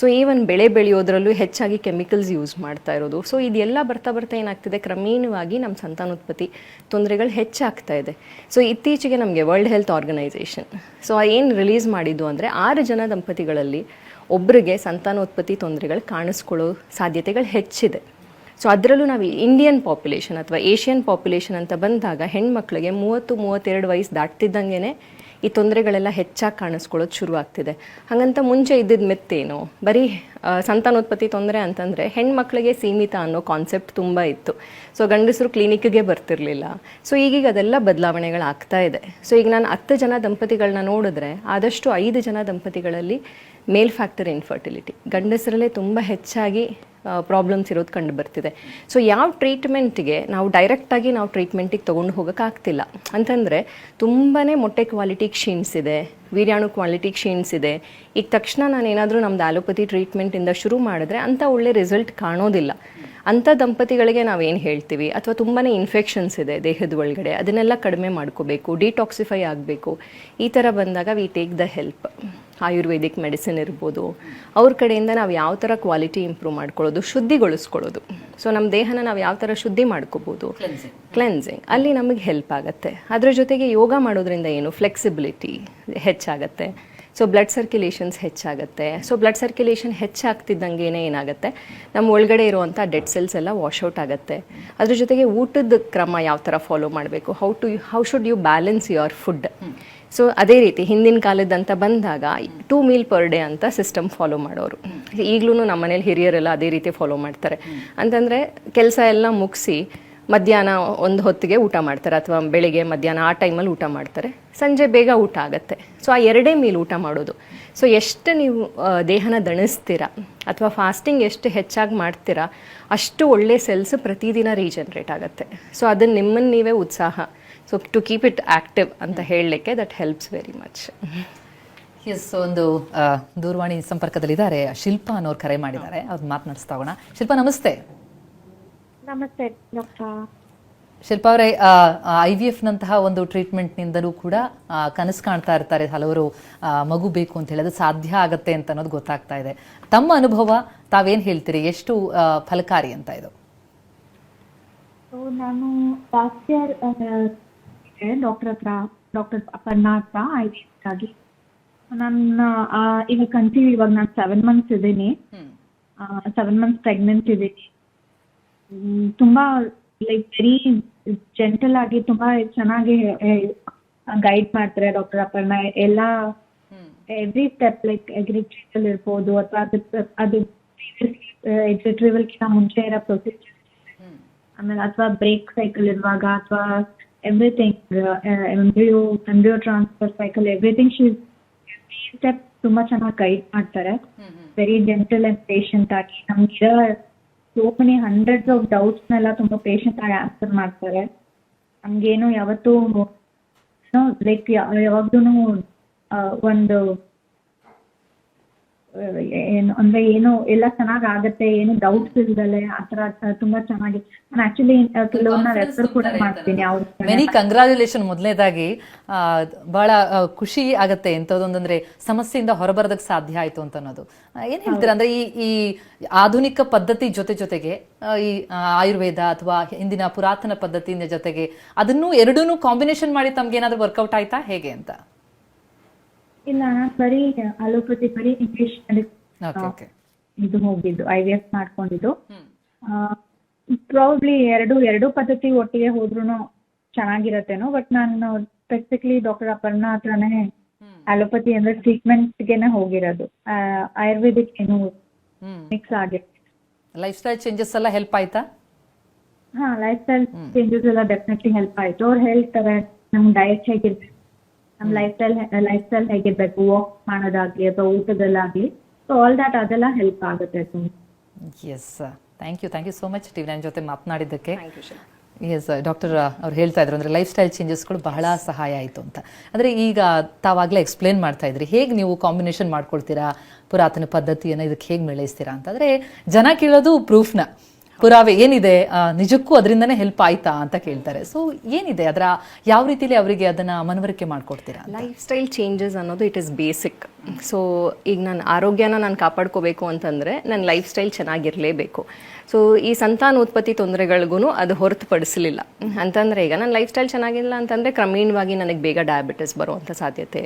ಸೊ ಈವನ್ ಬೆಳೆ ಬೆಳೆಯೋದ್ರಲ್ಲೂ ಹೆಚ್ಚಾಗಿ ಕೆಮಿಕಲ್ಸ್ ಯೂಸ್ ಮಾಡ್ತಾ ಇರೋದು. ಸೊ ಇದೆಲ್ಲ ಬರ್ತಾ ಬರ್ತಾ ಏನಾಗ್ತಿದೆ? ಕ್ರಮೇಣವಾಗಿ ನಮ್ಮ ಸಂತಾನೋತ್ಪತ್ತಿ ತೊಂದರೆಗಳು ಹೆಚ್ಚಾಗ್ತಾ ಇದೆ. ಸೊ ಇತ್ತೀಚೆಗೆ ನಮಗೆ ವರ್ಲ್ಡ್ ಹೆಲ್ತ್ ಆರ್ಗನೈಸೇಷನ್ ಸೊ ಏನು ರಿಲೀಸ್ ಮಾಡಿದ್ದು ಅಂದರೆ ಆರು ಜನ ದಂಪತಿಗಳಲ್ಲಿ ಒಬ್ಬರಿಗೆ ಸಂತಾನೋತ್ಪತ್ತಿ ತೊಂದರೆಗಳು ಕಾಣಿಸ್ಕೊಳ್ಳೋ ಸಾಧ್ಯತೆಗಳು ಹೆಚ್ಚಿದೆ. ಸೊ ಅದರಲ್ಲೂ ನಾವು ಇಂಡಿಯನ್ ಪಾಪ್ಯುಲೇಷನ್ ಅಥವಾ ಏಷ್ಯನ್ ಪಾಪ್ಯುಲೇಷನ್ ಅಂತ ಬಂದಾಗ ಹೆಣ್ಮಕ್ಳಿಗೆ ಮೂವತ್ತು, ಮೂವತ್ತೆರಡು ವಯಸ್ಸು ದಾಟ್ತಿದ್ದಂಗೆ ಈ ತೊಂದರೆಗಳೆಲ್ಲ ಹೆಚ್ಚಾಗಿ ಕಾಣಿಸ್ಕೊಳ್ಳೋದು ಶುರು ಆಗ್ತಿದೆ ಹಾಗಂತ ಮುಂಚೆ ಇದ್ದಿದ್ದ ಮೆತ್ತೇನು? ಬರೀ ಸಂತಾನೋತ್ಪತ್ತಿ ತೊಂದರೆ ಅಂತಂದರೆ ಹೆಣ್ಮಕ್ಳಿಗೆ ಸೀಮಿತ ಅನ್ನೋ ಕಾನ್ಸೆಪ್ಟ್ ತುಂಬ ಇತ್ತು. ಸೊ ಗಂಡಸರು ಕ್ಲಿನಿಕ್ಗೆ ಬರ್ತಿರ್ಲಿಲ್ಲ. ಸೊ ಈಗೀಗ ಅದೆಲ್ಲ ಬದಲಾವಣೆಗಳಾಗ್ತಾ ಇದೆ. ಸೊ ಈಗ ನಾನು ಹತ್ತು ಜನ ದಂಪತಿಗಳನ್ನ ನೋಡಿದ್ರೆ ಆದಷ್ಟು ಐದು ಜನ ದಂಪತಿಗಳಲ್ಲಿ ಮೇಲ್ ಫ್ಯಾಕ್ಟರ್ ಇನ್ಫರ್ಟಿಲಿಟಿ ಗಂಡಸರಲ್ಲೇ ತುಂಬ ಹೆಚ್ಚಾಗಿ ಪ್ರಾಬ್ಲಮ್ಸ್ ಇರೋದು ಕಂಡು ಬರ್ತಿದೆ. ಸೊ ಯಾವ ಟ್ರೀಟ್ಮೆಂಟ್ಗೆ ನಾವು ಡೈರೆಕ್ಟಾಗಿ ನಾವು ಟ್ರೀಟ್ಮೆಂಟಿಗೆ ತೊಗೊಂಡು ಹೋಗೋಕ್ಕಾಗ್ತಿಲ್ಲ ಅಂತಂದರೆ ತುಂಬಾ ಮೊಟ್ಟೆ ಕ್ವಾಲಿಟಿ ಕ್ಷೀಣಿಸಿದೆ ವೀರ್ಯಾಣು ಕ್ವಾಲಿಟಿ ಕ್ಷೀಣಿಸಿದೆ ಈಗ ತಕ್ಷಣ ನಾನು ಏನಾದರೂ ನಮ್ದು ಆಲೋಪತಿ ಟ್ರೀಟ್ಮೆಂಟಿಂದ ಶುರು ಮಾಡಿದ್ರೆ ಅಂಥ ಒಳ್ಳೆ ರಿಸಲ್ಟ್ ಕಾಣೋದಿಲ್ಲ. ಅಂಥ ದಂಪತಿಗಳಿಗೆ ನಾವೇನು ಹೇಳ್ತೀವಿ? ಅಥವಾ ತುಂಬಾ ಇನ್ಫೆಕ್ಷನ್ಸ್ ಇದೆ ದೇಹದ ಒಳಗಡೆ, ಅದನ್ನೆಲ್ಲ ಕಡಿಮೆ ಮಾಡ್ಕೋಬೇಕು ಡಿಟಾಕ್ಸಿಫೈ ಆಗಬೇಕು. ಈ ಥರ ಬಂದಾಗ we take the help Ayurvedic medicine ಇರ್ಬೋದು ಅವ್ರ ಕಡೆಯಿಂದ ನಾವು ಯಾವ ಥರ ಕ್ವಾಲಿಟಿ ಇಂಪ್ರೂವ್ ಮಾಡ್ಕೊಳ್ಳೋದು ಶುದ್ಧಿಗೊಳಿಸ್ಕೊಳ್ಳೋದು. ಸೊ ನಮ್ಮ ದೇಹನ ನಾವು ಯಾವ ಥರ ಶುದ್ಧಿ ಮಾಡ್ಕೋಬೋದು? ಕ್ಲೆನ್ಸಿಂಗ್ ಅಲ್ಲಿ ನಮಗೆ ಹೆಲ್ಪ್ ಆಗುತ್ತೆ. ಅದರ ಜೊತೆಗೆ ಯೋಗ ಮಾಡೋದ್ರಿಂದ ಏನು? ಫ್ಲೆಕ್ಸಿಬಿಲಿಟಿ ಹೆಚ್ಚಾಗತ್ತೆ. ಸೊ ಬ್ಲಡ್ ಸರ್ಕ್ಯುಲೇಷನ್ಸ್ ಹೆಚ್ಚಾಗುತ್ತೆ. ಸೊ ಬ್ಲಡ್ ಸರ್ಕ್ಯುಲೇಷನ್ ಹೆಚ್ಚಾಗ್ತಿದ್ದಂಗೆ ಏನಾಗುತ್ತೆ? ನಮ್ಮ ಒಳಗಡೆ ಇರುವಂಥ ಡೆಡ್ ಸೆಲ್ಸ್ ಎಲ್ಲ ವಾಶ್ಔಟ್ ಆಗುತ್ತೆ. ಅದ್ರ ಜೊತೆಗೆ ಊಟದ ಕ್ರಮ ಯಾವ ಥರ ಫಾಲೋ ಮಾಡಬೇಕು? How to how should you balance your food so ಅದೇ ರೀತಿ ಹಿಂದಿನ ಕಾಲದಂತ ಬಂದಾಗ ಟೂ ಮೀಲ್ ಪರ್ ಡೇ ಅಂತ ಸಿಸ್ಟಮ್ ಫಾಲೋ ಮಾಡೋರು. ಈಗಲೂ ನಮ್ಮ ಮನೇಲಿ ಹಿರಿಯರೆಲ್ಲ ಅದೇ ರೀತಿ ಫಾಲೋ ಮಾಡ್ತಾರೆ. ಅಂತಂದರೆ ಕೆಲಸ ಎಲ್ಲ ಮುಗಿಸಿ ಮಧ್ಯಾಹ್ನ ಒಂದು ಹೊತ್ತಿಗೆ ಊಟ ಮಾಡ್ತಾರೆ ಅಥವಾ ಬೆಳಿಗ್ಗೆ ಮಧ್ಯಾಹ್ನ ಆ ಟೈಮಲ್ಲಿ ಊಟ ಮಾಡ್ತಾರೆ. ಸಂಜೆ ಬೇಗ ಊಟ ಆಗುತ್ತೆ. ಸೊ ಆ ಎರಡೇ ಮೀಲ್ ಊಟ ಮಾಡೋದು. ಸೊ ಎಷ್ಟು ನೀವು ದೇಹನ ದಣಿಸ್ತೀರ ಅಥವಾ ಫಾಸ್ಟಿಂಗ್ ಎಷ್ಟು ಹೆಚ್ಚಾಗಿ ಮಾಡ್ತೀರಾ, ಅಷ್ಟು ಒಳ್ಳೆ ಸೆಲ್ಸ್ ಪ್ರತಿದಿನ ರೀಜನ್ರೇಟ್ ಆಗುತ್ತೆ. ಸೊ ಅದನ್ನು ನಿಮ್ಮನ್ನು ನೀವೇ ಉತ್ಸಾಹ. So to keep it active ಅಂತ ಹೇಳಲಿಕ್ಕೆ that helps very much
yes ಒಂದು ದೂರವಾಣಿ ಸಂಪರ್ಕದಲ್ಲಿದ್ದಾರೆ. ಶಿಲ್ಪಾ ಅನ್ನೋರು ಕರೆ ಮಾಡಿದ್ದಾರೆ. ಅವ್ರು ಮಾತನಾಡಿಸ್ತಾ ಹೋಗೋಣ. ಶಿಲ್ಪಾ, ನಮಸ್ತೆ.
ನಮಸ್ತೆ ಡಾಕ್ಟರ್.
ಶಿಲ್ಪಾ ಅವರೇ ಐ ವಿ ಎಫ್ ನಂತಹ ಒಂದು ಟ್ರೀಟ್ಮೆಂಟ್ ನಿಂದಲೂ ಕೂಡ ಕನಸು ಕಾಣ್ತಾ ಇರ್ತಾರೆ ಹಲವರು ಮಗು ಬೇಕು ಅಂತ ಹೇಳೋದು ಅದು ಸಾಧ್ಯ ಆಗತ್ತೆ ಅಂತ ಅನ್ನೋದು ಗೊತ್ತಾಗ್ತಾ ಇದೆ. ತಮ್ಮ ಅನುಭವ ತಾವೇನ್ ಹೇಳ್ತೀರಿ? ಎಷ್ಟು ಫಲಕಾರಿ ಅಂತ ಇದು?
ನಾನು ಲಾಸ್ಟ್ ಇಯರ್ ಡಾಕ್ಟರ್ ಹತ್ರ ಡಾಕ್ಟರ್ ಅಪರ್ಣ ಹತ್ರ ಐ ವಿ ನನ್ನ ಆ, ಈಗ ಕಂಟಿನ್ಯೂ ಇವಾಗ ನಾನು ಸೆವೆನ್ ಮಂತ್ಸ್ ಇದ್ದೀನಿ. ಸೆವೆನ್ ಮಂತ್ಸ್ ಪ್ರೆಗ್ನೆಂಟ್ ಇದ್ದೀನಿ. ತುಂಬಾ ಲೈಕ್ ವೆರಿ ಜೆಂಟಲ್ ಆಗಿ ತುಂಬಾ ಚೆನ್ನಾಗಿ ಗೈಡ್ ಮಾಡ್ತಾರೆ ಡಾಕ್ಟರ್ ಅಪರ್ಣ ಎಲ್ಲ every step like egg retrieval ಇರ್ಬೋದು ಅಥವಾ ಅದು ಅದು ಎಗ್ ರಿಟ್ರೀವಲ್ಗಿಂತ ಮುಂಚೆ ಇರೋ ಪ್ರೊಸೀಜರ್ ಆಮೇಲೆ ಅಥವಾ ಬ್ರೇಕ್ ಸೈಕಲ್ ಇರುವಾಗ ಅಥವಾ everything embryo embryo transfer cycle everything she step ತುಂಬಾ ಚೆನ್ನಾಗಿ ಗೈಡ್ ಮಾಡ್ತಾರೆ. ವೆರಿ ಜೆಂಟಲ್ ಅಂಡ್ ಪೇಷಂಟ್ ಆಗಿ ನಮ್ಗಿರೋ ಸೋ ಮೆನಿ ಹಂಡ್ರೆಡ್ಸ್ ಆಫ್ ತುಂಬಾ ಪೇಷಂಟ್ ಆಗಿ ಆನ್ಸರ್ ಮಾಡ್ತಾರೆ. ನಮ್ಗೇನು ಯಾವತ್ತೂ ಲೈಕ್ ಯಾವಾಗ್ಲೂ ಒಂದು ಏನು ಅಂದ್ರೆ ಏನು ಎಲ್ಲ ಚೆನ್ನಾಗಿ ಆಗುತ್ತೆ ಏನು ಡೌಟ್ಸ್ ಇಲ್ದಲೆ ಆತರ ತುಂಬಾ ಚೆನ್ನಾಗಿ. ನಾನು ಆಕ್ಚುಲಿ ಕೆಲವ್ರನ್ನ ರೆಫರ್ ಕೂಡ ಮಾಡ್ತೀನಿ ಅವ್ರ
ಮೆನಿ ಕಂಗ್ರಾಚುಲೇಷನ್ ಮೊದಲನೇದಾಗಿ ಬಹಳ ಆ, ಖುಷಿ ಆಗತ್ತೆ ಎಂಥದ್ದೊಂದಂದ್ರೆ ಸಮಸ್ಯೆಯಿಂದ ಹೊರಬರೋದಕ್ಕೆ ಸಾಧ್ಯ ಆಯ್ತು ಅಂತ ಅನ್ನೋದು ಏನು ಹೇಳ್ತೀರಾ? ಅಂದ್ರೆ ಈ ಈ ಆಧುನಿಕ ಪದ್ಧತಿ ಜೊತೆ ಜೊತೆಗೆ ಈ ಆಯುರ್ವೇದ ಅಥವಾ ಹಿಂದಿನ ಪುರಾತನ ಪದ್ಧತಿಯಿಂದ ಜೊತೆಗೆ ಅದನ್ನು ಎರಡನ್ನೂ ಕಾಂಬಿನೇಷನ್ ಮಾಡಿ ತಮ್ಗೆ ಏನಾದ್ರು ವರ್ಕೌಟ್ ಆಯ್ತಾ? ಹೇಗೆ ಅಂತ?
ಇಲ್ಲ ನಾನು ಬರೀ ಅಲೋಪತಿ ಬರೀ ಇಂಗ್ಲಿಷ್
ಓಕೆ ಓಕೆ
ಇದು ಹೋಗಿದ್ದು ಐ ವಿ ಎಫ್ ಮಾಡ್ಕೊಂಡಿದ್ದು. ಪ್ರಾಬ್ಲಿ ಎರಡು ಎರಡು ಪದ್ಧತಿ ಒಟ್ಟಿಗೆ ಹೋದ್ರೂ ಚೆನ್ನಾಗಿರತ್ತೇನೋ ಬಟ್ ನಾನು ಸ್ಪೆಸಿಫಿಕ್ಲಿ ಡಾಕ್ಟರ್ ಅಪರ್ಣ ಹತ್ರನೇ ಅಲೋಪತಿ ಅಂದ್ರೆ ಟ್ರೀಟ್ಮೆಂಟ್ಗೆನೆ ಹೋಗಿರೋದು. ಆ, ಆಯುರ್ವೇದಿಕ್ ಏನು ಮಿಕ್ಸ್ ಆಗಿದೆ
ಲೈಫ್ ಸ್ಟೈಲ್ ಚೇಂಜಸ್ ಎಲ್ಲ ಹೆಲ್ಪ್ ಆಯ್ತಾ?
ಹಾ ಲೈಫ್ ಸ್ಟೈಲ್ ಚೇಂಜಸ್ ಎಲ್ಲ ಡೆಫಿನೆಟ್ಲಿ ಹೆಲ್ಪ್ ಆಯ್ತು. ಅವ್ರು ಹೇಳ್ತಾರೆ ನಮ್ ಡಯಟ್ ಹೇಗಿರ್ಬೇಕು? ನಮ್ ಲೈಫ್ ಸ್ಟೈಲ್ ಲೈಫ್ ಸ್ಟೈಲ್ ಹೇಗಿರ್ಬೇಕು ವಾಕ್ ಮಾಡೋದಾಗ್ಲಿ ಅಥವಾ ಊಟದಲ್ಲಾಗ್ಲಿ ಸೊ ಆಲ್ ದಟ್ ಅದೆಲ್ಲ ಹೆಲ್ಪ್ ಆಗುತ್ತೆ so
yes thank you thank you so much TV ನನ್ನ ಜೊತೆ ಮಾತನಾಡಿದ್ದಕ್ಕೆ. ಎಸ್ ಡಾಕ್ಟರ್ ಅವ್ರು ಹೇಳ್ತಾ ಇದ್ರು ಅಂದ್ರೆ ಲೈಫ್ ಸ್ಟೈಲ್ ಚೇಂಜಸ್ಗಳು ಬಹಳ ಸಹಾಯ ಆಯಿತು ಅಂತ. ಅಂದರೆ ಈಗ ತಾವಾಗಲೇ ಎಕ್ಸ್ಪ್ಲೇನ್ ಮಾಡ್ತಾ ಇದ್ರಿ ಹೇಗೆ ನೀವು ಕಾಂಬಿನೇಷನ್ ಮಾಡ್ಕೊಳ್ತೀರಾ ಪುರಾತನ ಪದ್ಧತಿಯನ್ನು ಇದಕ್ಕೆ ಹೇಗೆ ಮೇಳೈಸ್ತೀರಾ ಅಂತ. ಅಂದರೆ ಜನ ಕೇಳೋದು ಪ್ರೂಫ್ನ ಪುರಾವೆ ಏನಿದೆ ನಿಜಕ್ಕೂ ಅದರಿಂದನೇ ಹೆಲ್ಪ್ ಆಯ್ತಾ ಅಂತ ಕೇಳ್ತಾರೆ. ಸೊ ಏನಿದೆ ಅದರ, ಯಾವ ರೀತಿಲಿ ಅವರಿಗೆ ಅದನ್ನ ಮನವರಿಕೆ ಮಾಡ್ಕೊಡ್ತೀರಾ
ಲೈಫ್ ಸ್ಟೈಲ್ ಚೇಂಜಸ್ ಅನ್ನೋದು ಇಟ್ ಇಸ್ ಬೇಸಿಕ್ ಸೊ ಈಗ ನನ್ನ ಆರೋಗ್ಯನ ನಾನು ಕಾಪಾಡ್ಕೋಬೇಕು ಅಂತಂದರೆ ನನ್ನ ಲೈಫ್ ಸ್ಟೈಲ್ ಚೆನ್ನಾಗಿರಲೇಬೇಕು. ಸೊ ಈ ಸಂತಾನೋತ್ಪತ್ತಿ ತೊಂದರೆಗಳಿಗೂ ಅದು ಹೊರತುಪಡಿಸಲಿಲ್ಲ. ಅಂತಂದರೆ ಈಗ ನನ್ನ ಲೈಫ್ ಸ್ಟೈಲ್ ಚೆನ್ನಾಗಿಲ್ಲ ಅಂತಂದರೆ ಕ್ರಮೇಣವಾಗಿ ನನಗೆ ಬೇಗ ಡಯಾಬಿಟಿಸ್ ಬರುವಂಥ ಸಾಧ್ಯತೆ.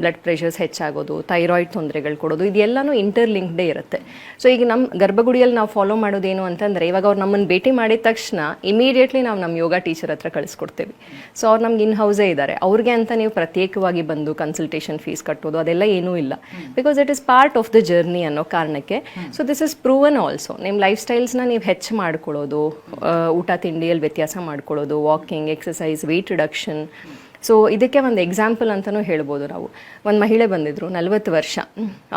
ಬ್ಲಡ್ ಪ್ರೆಷರ್ಸ್ ಹೆಚ್ಚಾಗೋದು ಥೈರಾಯ್ಡ್ ತೊಂದರೆಗಳು ಕೊಡೋದು ಇದೆಲ್ಲನೂ ಇಂಟರ್ಲಿಂಕ್ಡೇ ಇರುತ್ತೆ. ಸೊ ಈಗ ನಮ್ಮ ಗರ್ಭಗುಡಿಯಲ್ಲಿ ನಾವು ಫಾಲೋ ಮಾಡೋದೇನು ಅಂತಂದರೆ ಇವಾಗ ಅವ್ರು ನಮ್ಮನ್ನು ಭೇಟಿ ಮಾಡಿದ ತಕ್ಷಣ ಇಮಿಡಿಯೇಟ್ಲಿ ನಾವು ನಮ್ಮ ಯೋಗ ಟೀಚರ್ ಹತ್ರ ಕಳಿಸ್ಕೊಡ್ತೇವೆ. ಸೊ ಅವ್ರು ನಮ್ಗೆ ಇನ್ ಹೌಸೇ ಇದ್ದಾರೆ ಅವ್ರಿಗೆ ಅಂತ ನೀವು ಪ್ರತ್ಯೇಕವಾಗಿ ಬಂದು ಕನ್ಸಲ್ಟೇಷನ್ ಫೀಸ್ ಕಟ್ಟೋದು, ಅದೆಲ್ಲ ಏನೂ ಇಲ್ಲ. Because it is part of the journey ಅನ್ನೋ ಕಾರಣಕ್ಕೆ. So this is proven also ನಿಮ್ಮ ಲೈಫ್ ಸ್ಟೈಲ್ಸ್ನ ನೀವು ಹೆಚ್ಚು ಮಾಡ್ಕೊಳ್ಳೋದು ಊಟ ತಿಂಡಿಯಲ್ಲಿ ವ್ಯತ್ಯಾಸ ಮಾಡ್ಕೊಳ್ಳೋದು walking exercise weight reduction so ಇದಕ್ಕೆ ಒಂದು ಎಕ್ಸಾಂಪಲ್ ಅಂತಲೂ ಹೇಳ್ಬೋದು ನಾವು. ಒಂದು ಮಹಿಳೆ ಬಂದಿದ್ರು, ನಲ್ವತ್ತು ವರ್ಷ.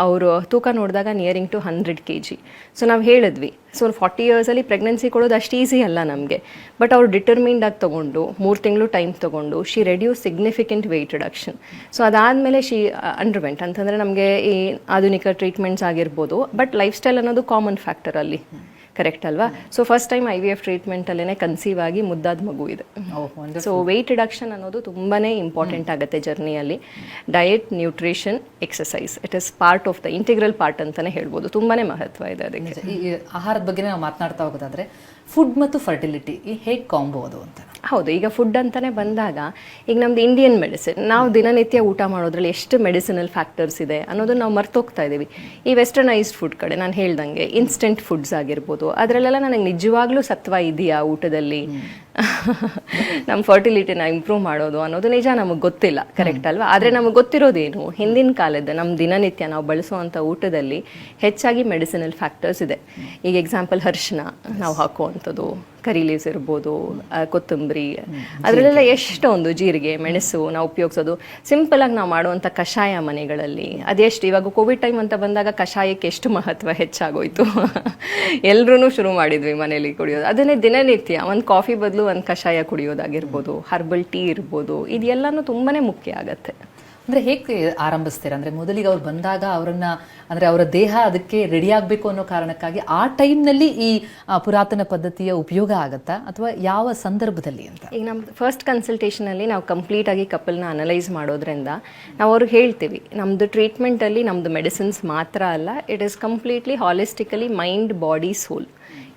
ಅವರು ತೂಕ ನೋಡಿದಾಗ nearing to hundred K G so ನಾವು ಹೇಳಿದ್ವಿ ಸೊ ಫಾರ್ಟಿ ಇಯರ್ಸಲ್ಲಿ ಪ್ರೆಗ್ನೆನ್ಸಿ ಕೊಡೋದು ಅಷ್ಟು ಈಸಿ ಅಲ್ಲ ನಮಗೆ. ಬಟ್ ಅವ್ರು ಡಿಟರ್ಮಿಂಡ್ ಆಗಿ ತೊಗೊಂಡು, ಮೂರು ತಿಂಗಳು ಟೈಮ್ ತೊಗೊಂಡು she reduce significant weight reduction so ಅದಾದಮೇಲೆ ಶಿ ಅಂಡರ್ವೆಂಟ್ ಅಂತಂದರೆ ನಮಗೆ ಈ ಆಧುನಿಕ ಟ್ರೀಟ್ಮೆಂಟ್ಸ್ ಆಗಿರ್ಬೋದು ಬಟ್ ಲೈಫ್ ಸ್ಟೈಲ್ ಅನ್ನೋದು ಕಾಮನ್ ಫ್ಯಾಕ್ಟರ್ ಅಲ್ಲಿ. ಕರೆಕ್ಟ್ ಅಲ್ವಾ? So first time I V F ಟ್ರೀಟ್ಮೆಂಟಲ್ಲೇ ಕನ್ಸೀವ್ ಆಗಿ ಮುದ್ದಾದ ಮಗು ಇದೆ. ಸೊ ವೆಯ್ಟ್ ರಿಡಕ್ಷನ್ ಅನ್ನೋದು ತುಂಬಾ ಇಂಪಾರ್ಟೆಂಟ್ ಆಗುತ್ತೆ ಜರ್ನಿಯಲ್ಲಿ diet nutrition exercise it is part of the integral part ಅಂತಾನೆ ಹೇಳ್ಬೋದು. ತುಂಬಾ ಮಹತ್ವ ಇದೆ ಅದಕ್ಕೆ.
ಈ ಈ ಆಹಾರದ ಬಗ್ಗೆ ನಾವು ಮಾತನಾಡ್ತಾ ಹೋಗೋದಾದ್ರೆ ಫುಡ್ ಮತ್ತು ಫರ್ಟಿಲಿಟಿ ಹೇಗೆ ಕಾಂಬೋ ಅದು ಅಂತ?
ಹೌದು ಈಗ ಫುಡ್ ಅಂತಲೇ ಬಂದಾಗ ಈಗ ನಮ್ದು ಇಂಡಿಯನ್ ಮೆಡಿಸಿನ್ ನಾವು ದಿನನಿತ್ಯ ಊಟ ಮಾಡೋದ್ರಲ್ಲಿ ಎಷ್ಟು ಮೆಡಿಸಿನಲ್ ಫ್ಯಾಕ್ಟರ್ಸ್ ಇದೆ ಅನ್ನೋದನ್ನ ನಾವು ಮರ್ತೋಗ್ತಾ ಇದ್ದೀವಿ. ಈ ವೆಸ್ಟರ್ನೈಸ್ಡ್ ಫುಡ್ ಕಡೆ ನಾನು ಹೇಳ್ದಂಗೆ ಇನ್ಸ್ಟೆಂಟ್ ಫುಡ್ಸ್ ಆಗಿರ್ಬೋದು ಅದರಲ್ಲೆಲ್ಲ ನನಗೆ ನಿಜವಾಗ್ಲೂ ಸತ್ವ ಇದೆಯಾ ಊಟದಲ್ಲಿ? ನಮ್ಮ ಫರ್ಟಿಲಿಟಿನ ಇಂಪ್ರೂವ್ ಮಾಡೋದು ಅನ್ನೋದು ನಿಜ ನಮಗೆ ಗೊತ್ತಿಲ್ಲ ಕರೆಕ್ಟ್ ಅಲ್ವಾ? ಆದರೆ ನಮಗೆ ಗೊತ್ತಿರೋದೇನು ಹಿಂದಿನ ಕಾಲದ ನಮ್ಮ ದಿನನಿತ್ಯ ನಾವು ಬಳಸುವಂಥ ಊಟದಲ್ಲಿ ಹೆಚ್ಚಾಗಿ ಮೆಡಿಸಿನಲ್ ಫ್ಯಾಕ್ಟರ್ಸ್ ಇದೆ. ಈಗ ಎಕ್ಸಾಂಪಲ್ ಹರ್ಷನ ನಾವು ಹಾಕುವಂಥದ್ದು ಕರಿ ಲೀವ್ಸ್ ಇರ್ಬೋದು ಕೊತ್ತಂಬರಿ ಅದರಲ್ಲೆಲ್ಲ ಎಷ್ಟೊಂದು ಜೀರಿಗೆ ಮೆಣಸು ನಾವು ಉಪಯೋಗಿಸೋದು. ಸಿಂಪಲ್ ಆಗಿ ನಾವು ಮಾಡುವಂಥ ಕಷಾಯ ಮನೆಗಳಲ್ಲಿ ಅದೆಷ್ಟು ಇವಾಗ ಕೋವಿಡ್ ಟೈಮ್ ಅಂತ ಬಂದಾಗ ಕಷಾಯಕ್ಕೆ ಎಷ್ಟು ಮಹತ್ವ ಹೆಚ್ಚಾಗೋಯ್ತು? ಎಲ್ಲರೂ ಶುರು ಮಾಡಿದ್ವಿ ಮನೇಲಿ ಕುಡಿಯೋದು. ಅದನ್ನೇ ದಿನನಿತ್ಯ ಒಂದು ಕಾಫಿ ಬದಲು ಒಂದು ಕಷಾಯ ಕುಡಿಯೋದಾಗಿರ್ಬೋದು ಹರ್ಬಲ್ ಟೀ ಇರ್ಬೋದು ಇದೆಲ್ಲನೂ ತುಂಬಾ ಮುಖ್ಯ ಆಗತ್ತೆ.
ಅಂದ್ರೆ ಹೇಗೆ ಆರಂಭಿಸ್ತೀರ? ಅಂದ್ರೆ ಮೊದಲಿಗೆ ಅವ್ರು ಬಂದಾಗ ಅವರನ್ನು, ಅಂದ್ರೆ ಅವರ ದೇಹ ಅದಕ್ಕೆ ರೆಡಿ ಆಗಬೇಕು ಅನ್ನೋ ಕಾರಣಕ್ಕಾಗಿ ಆ ಟೈಮ್ನಲ್ಲಿ ಈ ಪುರಾತನ ಪದ್ಧತಿಯ ಉಪಯೋಗ ಆಗತ್ತಾ? ಅಥವಾ ಯಾವ ಸಂದರ್ಭದಲ್ಲಿ ಅಂತ?
ಈಗ ನಮ್ಮ ಫಸ್ಟ್ ಕನ್ಸಲ್ಟೇಷನಲ್ಲಿ ನಾವು ಕಂಪ್ಲೀಟ್ ಆಗಿ ಕಪಲ್ನ ಅನಲೈಸ್ ಮಾಡೋದ್ರಿಂದ ನಾವು ಅವ್ರಿಗೆ ಹೇಳ್ತೀವಿ ನಮ್ಮದು ಟ್ರೀಟ್ಮೆಂಟಲ್ಲಿ ನಮ್ಮದು ಮೆಡಿಸಿನ್ಸ್ ಮಾತ್ರ ಅಲ್ಲ it is completely holistically mind body soul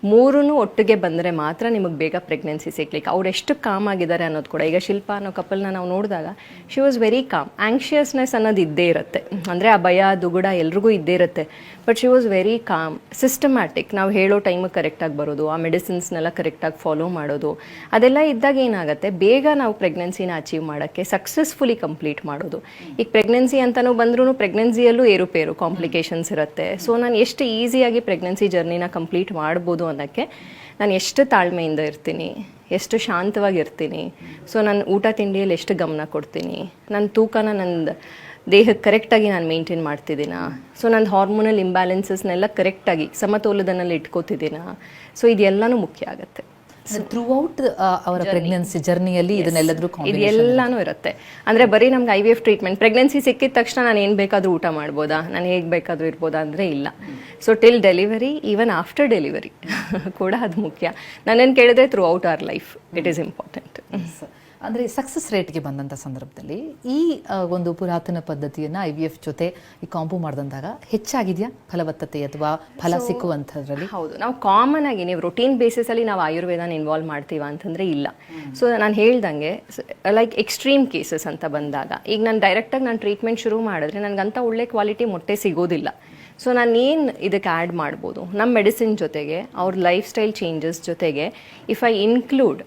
ಮೂರೂ ಒಟ್ಟಿಗೆ ಬಂದರೆ ಮಾತ್ರ ನಿಮಗೆ ಬೇಗ ಪ್ರೆಗ್ನೆನ್ಸಿ ಸಿಗ್ಲಿಕ್ಕೆ. ಅವ್ರು ಎಷ್ಟು ಕಾಮ್ ಆಗಿದ್ದಾರೆ ಅನ್ನೋದು ಕೂಡ. ಈಗ ಶಿಲ್ಪ ಅನ್ನೋ ಕಪಲ್ನ ನಾವು ನೋಡಿದಾಗ she was very calm anxiousness ಅನ್ನೋದು ಇದ್ದೇ ಇರುತ್ತೆ. ಅಂದರೆ ಆ ಭಯ, ದುಗುಡ ಎಲ್ರಿಗೂ ಇದ್ದೇ ಇರುತ್ತೆ. But she was very calm systematic ನಾವು ಹೇಳೋ ಟೈಮಿಗೆ ಕರೆಕ್ಟಾಗಿ ಬರೋದು, ಆ ಮೆಡಿಸಿನ್ಸ್ನೆಲ್ಲ ಕರೆಕ್ಟಾಗಿ ಫಾಲೋ ಮಾಡೋದು. ಅದೆಲ್ಲ ಇದ್ದಾಗ ಏನಾಗುತ್ತೆ? ಬೇಗ ನಾವು ಪ್ರೆಗ್ನೆನ್ಸಿನ ಅಚೀವ್ ಮಾಡೋಕ್ಕೆ ಸಕ್ಸಸ್ಫುಲಿ ಕಂಪ್ಲೀಟ್ ಮಾಡೋದು. ಈಗ ಪ್ರೆಗ್ನೆನ್ಸಿ ಅಂತಲೂ ಬಂದ್ರೂ ಪ್ರೆಗ್ನೆನ್ಸಿಯಲ್ಲೂ ಏರುಪೇರು ಕಾಂಪ್ಲಿಕೇಶನ್ಸ್ ಇರುತ್ತೆ. ಸೊ ನಾನು ಎಷ್ಟು ಈಸಿಯಾಗಿ ಪ್ರೆಗ್ನೆನ್ಸಿ ಜರ್ನಿನ ಕಂಪ್ಲೀಟ್ ಮಾಡ್ಬೋದು ಅನ್ನೋಕ್ಕೆ ನಾನು ಎಷ್ಟು ತಾಳ್ಮೆಯಿಂದ ಇರ್ತೀನಿ ಎಷ್ಟು ಶಾಂತವಾಗಿರ್ತೀನಿ. ಸೊ ನಾನು ಊಟ ತಿಂಡಿಯಲ್ಲಿ ಎಷ್ಟು ಗಮನ ಕೊಡ್ತೀನಿ? ನನ್ನ ತೂಕನ ನನ್ನ ದೇಹಕ್ಕೆ ಕರೆಕ್ಟಾಗಿ ನಾನು ಮೇಂಟೈನ್ ಮಾಡ್ತಿದ್ದೀನ? ಸೊ ನನ್ನ ಹಾರ್ಮೋನಲ್ ಇಂಬ್ಯಾಲೆನ್ಸಸ್ನೆಲ್ಲ ಕರೆಕ್ಟಾಗಿ ಸಮತೋಲನದಲ್ಲಿ ಇಟ್ಕೋತಿದ್ದೀನ? ಸೊ ಇದೆಲ್ಲನೂ ಮುಖ್ಯ ಆಗುತ್ತೆ.
ಥ್ರೂ ಔಟ್ ಅವರ ಪ್ರೆಗ್ನೆನ್ಸಿ ಜರ್ನಿಯಲ್ಲಿ ಇದನ್ನೆಲ್ಲದ್ರೂ
ಇದೆಲ್ಲಾನು ಇರುತ್ತೆ. ಅಂದ್ರೆ ಬರೀ ನಮ್ಗೆ I V F treatment pregnancy ಸಿಕ್ಕಿದ ತಕ್ಷಣ ನಾನು ಏನು ಬೇಕಾದರೂ ಊಟ ಮಾಡ್ಬೋದಾ? ನಾನು ಹೇಗೆ ಬೇಕಾದರೂ ಇರ್ಬೋದಾ? ಅಂದ್ರೆ ಇಲ್ಲ. So till delivery even after delivery ಕೂಡ ಅದು ಮುಖ್ಯ. ನಾನೇನು ಕೇಳಿದ್ರೆ throughout our life it is important
ಅಂದರೆ ಸಕ್ಸಸ್ ರೇಟ್ಗೆ ಬಂದಂಥ ಸಂದರ್ಭದಲ್ಲಿ ಈ ಒಂದು ಪುರಾತನ ಪದ್ಧತಿಯನ್ನ ಐ ವಿ ಎಫ್ ಜೊತೆ ಈ ಕಾಂಬೋ ಮಾಡಿದಂದಾಗ ಹೆಚ್ಚಾಗಿದೆಯಾ ಫಲವತ್ತತೆ ಅಥವಾ ಫಲ ಸಿಕ್ಕುವಂಥದ್ರಲ್ಲಿ?
ಹೌದು. ನಾವು ಕಾಮನ್ ಆಗಿ ನೀವು ರೊಟೀನ್ ಬೇಸಿಸಲ್ಲಿ ನಾವು ಆಯುರ್ವೇದನ ಇನ್ವಾಲ್ವ್ ಮಾಡ್ತೀವ ಅಂತಂದ್ರೆ ಇಲ್ಲ. ಸೊ ನಾನು ಹೇಳ್ದಂಗೆ ಲೈಕ್ ಎಕ್ಸ್ಟ್ರೀಮ್ ಕೇಸಸ್ ಅಂತ ಬಂದಾಗ ಈಗ ನಾನು ಡೈರೆಕ್ಟಾಗಿ ನಾನು ಟ್ರೀಟ್ಮೆಂಟ್ ಶುರು ಮಾಡಿದ್ರೆ ನನಗಂತ ಒಳ್ಳೆ ಕ್ವಾಲಿಟಿ ಮೊಟ್ಟೆ ಸಿಗೋದಿಲ್ಲ. ಸೊ ನಾನು ಏನು ಇದಕ್ಕೆ ಆ್ಯಡ್ ಮಾಡ್ಬೋದು? ನಮ್ಮ ಮೆಡಿಸಿನ್ ಜೊತೆಗೆ, ಅವ್ರ ಲೈಫ್ ಸ್ಟೈಲ್ ಚೇಂಜಸ್ ಜೊತೆಗೆ ಇಫ್ ಐ ಇನ್ಕ್ಲೂಡ್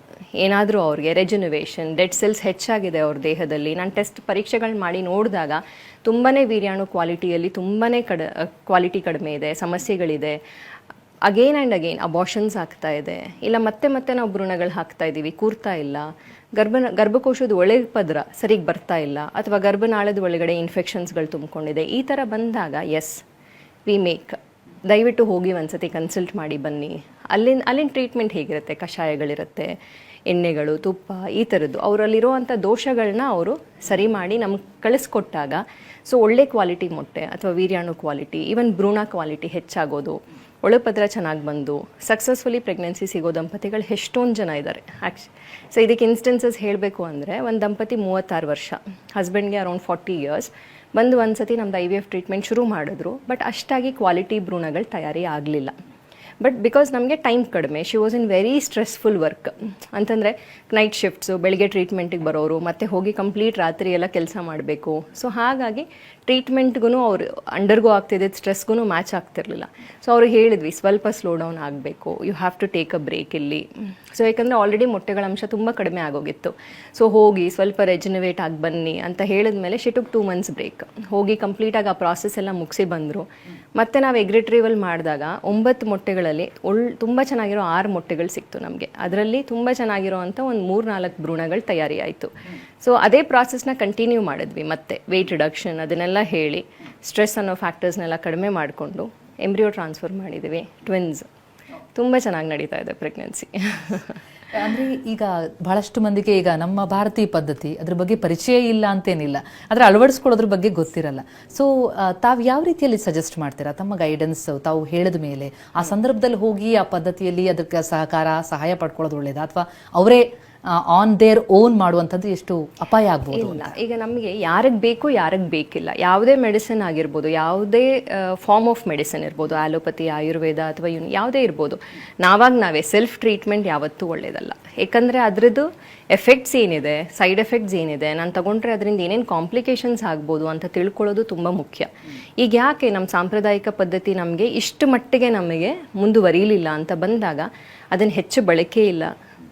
ಏನಾದರೂ ಅವ್ರಿಗೆ ರೆಜಿನುವೇಷನ್ ಡೆಡ್ ಸೆಲ್ಸ್ ಹೆಚ್ಚಾಗಿದೆ ಅವ್ರ ದೇಹದಲ್ಲಿ, ನಾನು ಟೆಸ್ಟ್ ಪರೀಕ್ಷೆಗಳು ಮಾಡಿ ನೋಡಿದಾಗ ತುಂಬಾ ವೀರ್ಯಾಣು ಕ್ವಾಲಿಟಿಯಲ್ಲಿ ತುಂಬಾ ಕಡ ಕ್ವಾಲಿಟಿ ಕಡಿಮೆ ಇದೆ, ಸಮಸ್ಯೆಗಳಿದೆ. ಅಗೇನ್ ಆ್ಯಂಡ್ ಅಗೇನ್ ಅಬಾಷನ್ಸ್ ಆಗ್ತಾ ಇದೆ. ಇಲ್ಲ, ಮತ್ತೆ ಮತ್ತೆ ನಾವು ಭ್ರೂಣಗಳು ಹಾಕ್ತಾ ಇದ್ದೀವಿ ಕೂರ್ತಾ ಇಲ್ಲ. ಗರ್ಭ, ಗರ್ಭಕೋಶದ ಒಳೆ ಪದ್ರ ಸರಿಗೆ ಬರ್ತಾ ಇಲ್ಲ, ಅಥವಾ ಗರ್ಭನಾಳದ ಒಳಗಡೆ ಇನ್ಫೆಕ್ಷನ್ಸ್ಗಳು ತುಂಬಿಕೊಂಡಿದೆ. ಈ ಥರ ಬಂದಾಗ ಎಸ್ ವಿ ಮೇಕ್ ದಯವಿಟ್ಟು ಹೋಗಿ ಒಂದ್ಸತಿ ಕನ್ಸಲ್ಟ್ ಮಾಡಿ ಬನ್ನಿ. ಅಲ್ಲಿನ ಅಲ್ಲಿನ ಟ್ರೀಟ್ಮೆಂಟ್ ಹೇಗಿರುತ್ತೆ? ಕಷಾಯಗಳಿರುತ್ತೆ, ಎಣ್ಣೆಗಳು, ತುಪ್ಪ, ಈ ಥರದ್ದು ಅವರಲ್ಲಿರುವಂಥ ದೋಷಗಳನ್ನ ಅವರು ಸರಿ ಮಾಡಿ ನಮ್ಗೆ ಕಳಿಸ್ಕೊಟ್ಟಾಗ ಸೊ ಒಳ್ಳೆ ಕ್ವಾಲಿಟಿ ಮೊಟ್ಟೆ ಅಥವಾ ವೀರ್ಯಾಣು ಕ್ವಾಲಿಟಿ ಈವನ್ ಭ್ರೂಣ ಕ್ವಾಲಿಟಿ ಹೆಚ್ಚಾಗೋದು ಒಳಪದ್ರ ಚೆನ್ನಾಗಿ ಬಂದು ಸಕ್ಸಸ್ಫುಲಿ ಪ್ರೆಗ್ನೆನ್ಸಿ ಸಿಗೋ ದಂಪತಿಗಳು ಎಷ್ಟೊಂದು ಜನ ಇದ್ದಾರೆ ಆ್ಯಕ್ಚು ಸೊ ಇದಕ್ಕೆ ಇನ್ಸ್ಟೆನ್ಸಸ್ ಹೇಳಬೇಕು ಅಂದರೆ, ಒಂದು ದಂಪತಿ ಮೂವತ್ತಾರು ವರ್ಷ ಹಸ್ಬೆಂಡ್ಗೆ ಅರೌಂಡ್ ಫಾರ್ಟಿ ಇಯರ್ಸ್ ಬಂದು ಒಂದು ಸತಿ ನಮ್ಮದು ಐ ವಿ ಎಫ್ ಟ್ರೀಟ್ಮೆಂಟ್ ಶುರು ಮಾಡಿದ್ರು ಬಟ್ ಅಷ್ಟಾಗಿ ಕ್ವಾಲಿಟಿ ಭ್ರೂಣಗಳು ತಯಾರಿ ಆಗಲಿಲ್ಲ. ಬಟ್ ಬಿಕಾಸ್ ನಮಗೆ ಟೈಮ್ ಕಡಿಮೆ she was in very stressful work ಅಂತಂದರೆ ನೈಟ್ ಶಿಫ್ಟ್ಸು ಬೆಳಿಗ್ಗೆ ಟ್ರೀಟ್ಮೆಂಟಿಗೆ ಬರೋರು, ಮತ್ತೆ ಹೋಗಿ ಕಂಪ್ಲೀಟ್ ರಾತ್ರಿ ಎಲ್ಲ ಕೆಲಸ ಮಾಡಬೇಕು. ಸೊ ಹಾಗಾಗಿ ಟ್ರೀಟ್ಮೆಂಟ್ಗೂ ಅವ್ರು ಅಂಡರ್ಗೂ ಆಗ್ತಿದ್ದೆ ಸ್ಟ್ರೆಸ್ಗೂ ಮ್ಯಾಚ್ ಆಗ್ತಿರಲಿಲ್ಲ. ಸೊ ಅವ್ರು ಹೇಳಿದ್ವಿ, ಸ್ವಲ್ಪ ಸ್ಲೋ ಡೌನ್ ಆಗಬೇಕು you have to take a break ಇಲ್ಲಿ. ಸೊ ಯಾಕಂದರೆ ಆಲ್ರೆಡಿ ಮೊಟ್ಟೆಗಳ ಅಂಶ ತುಂಬ ಕಡಿಮೆ ಆಗೋಗಿತ್ತು. ಸೊ ಹೋಗಿ, ಸ್ವಲ್ಪ ರೆಜಿನವೇಟ್ ಆಗಿ ಬನ್ನಿ ಅಂತ ಹೇಳಿದ್ಮೇಲೆ she took two months break ಹೋಗಿ ಕಂಪ್ಲೀಟಾಗಿ ಆ ಪ್ರಾಸೆಸ್ ಎಲ್ಲ ಮುಗಿಸಿ ಬಂದರು. ಮತ್ತು ನಾವು ಎಗ್ ರಿಟ್ರೀವಲ್ ಮಾಡಿದಾಗ ಒಂಬತ್ತು ಮೊಟ್ಟೆಗಳಲ್ಲಿ ಒಳ್, ತುಂಬ ಚೆನ್ನಾಗಿರೋ ಆರು ಮೊಟ್ಟೆಗಳು ಸಿಕ್ತು ನಮಗೆ. ಅದರಲ್ಲಿ ತುಂಬ ಚೆನ್ನಾಗಿರೋ ಅಂಥ ಒಂದು ಮೂರು ನಾಲ್ಕು ಭ್ರೂಣಗಳು ತಯಾರಿ ಆಯಿತು. ಸೊ ಅದೇ ಪ್ರಾಸೆಸ್ನ ಕಂಟಿನ್ಯೂ ಮಾಡಿದ್ವಿ ಮತ್ತೆ. ವೆಯ್ಟ್ ರಿಡಕ್ಷನ್ ಅದನ್ನೆಲ್ಲ ಹೇಳಿ ಸ್ಟ್ರೆಸ್ ಅನ್ನೋ ಫ್ಯಾಕ್ಟರ್ಸ್ನೆಲ್ಲ ಕಡಿಮೆ ಮಾಡಿಕೊಂಡು ಎಂಬ್ರಿಯೋ ಟ್ರಾನ್ಸ್ಫರ್ ಮಾಡಿದ್ದೀವಿ ಟ್ವಿನ್ಸ್ ತುಂಬ ಚೆನ್ನಾಗಿ ನಡೀತಾ ಇದೆ ಪ್ರೆಗ್ನೆನ್ಸಿ
ಅಂದರೆ ಈಗ ಬಹಳಷ್ಟು ಮಂದಿಗೆ ಈಗ ನಮ್ಮ ಭಾರತೀಯ ಪದ್ಧತಿ ಅದ್ರ ಬಗ್ಗೆ ಪರಿಚಯ ಇಲ್ಲ ಅಂತೇನಿಲ್ಲ. ಆದರೆ ಅಳವಡಿಸ್ಕೊಳ್ಳೋದ್ರ ಬಗ್ಗೆ ಗೊತ್ತಿರಲ್ಲ. ಸೊ ತಾವು ಯಾವ ರೀತಿಯಲ್ಲಿ ಸಜೆಸ್ಟ್ ಮಾಡ್ತೀರಾ? ತಮ್ಮ ಗೈಡೆನ್ಸ್ ತಾವು ಹೇಳಿದ ಮೇಲೆ ಆ ಸಂದರ್ಭದಲ್ಲಿ ಹೋಗಿ ಆ ಪದ್ಧತಿಯಲ್ಲಿ ಅದಕ್ಕೆ ಸಹಕಾರ, ಸಹಾಯ ಪಡ್ಕೊಳ್ಳೋದು ಒಳ್ಳೇದಾ? ಅಥವಾ ಅವರೇ ಆನ್ ದೇರ್ ಓನ್ ಮಾಡುವಂಥದ್ದು ಎಷ್ಟು ಅಪಾಯ ಆಗ್ಬೋದು
ಇಲ್ಲ. ಈಗ ನಮಗೆ ಯಾರಿಗೆ ಬೇಕು ಯಾರಿಗೆ ಬೇಕಿಲ್ಲ. ಯಾವುದೇ ಮೆಡಿಸಿನ್ ಆಗಿರ್ಬೋದು ಯಾವುದೇ ಫಾರ್ಮ್ ಆಫ್ ಮೆಡಿಸಿನ್ ಇರ್ಬೋದು ಆಲೋಪತಿ ಆಯುರ್ವೇದ ಅಥವಾ ಇವ್ನು ಯಾವುದೇ ಇರ್ಬೋದು ನಾವಾಗ ನಾವೇ ಸೆಲ್ಫ್ ಟ್ರೀಟ್ಮೆಂಟ್ ಯಾವತ್ತೂ ಒಳ್ಳೇದಲ್ಲ. ಯಾಕಂದರೆ ಅದರದ್ದು ಎಫೆಕ್ಟ್ಸ್ ಏನಿದೆ ಸೈಡ್ ಎಫೆಕ್ಟ್ಸ್ ಏನಿದೆ ನಾನು ತಗೊಂಡ್ರೆ ಅದರಿಂದ ಏನೇನು ಕಾಂಪ್ಲಿಕೇಶನ್ಸ್ ಆಗ್ಬೋದು ಅಂತ ತಿಳ್ಕೊಳ್ಳೋದು ತುಂಬ ಮುಖ್ಯ. ಈಗ ಯಾಕೆ ನಮ್ಮ ಸಾಂಪ್ರದಾಯಿಕ ಪದ್ಧತಿ ನಮಗೆ ಇಷ್ಟು ಮಟ್ಟಿಗೆ ನಮಗೆ ಮುಂದುವರಿಲಿಲ್ಲ ಅಂತ ಬಂದಾಗ ಅದನ್ನು ಹೆಚ್ಚು ಬಳಕೆ ಇಲ್ಲ.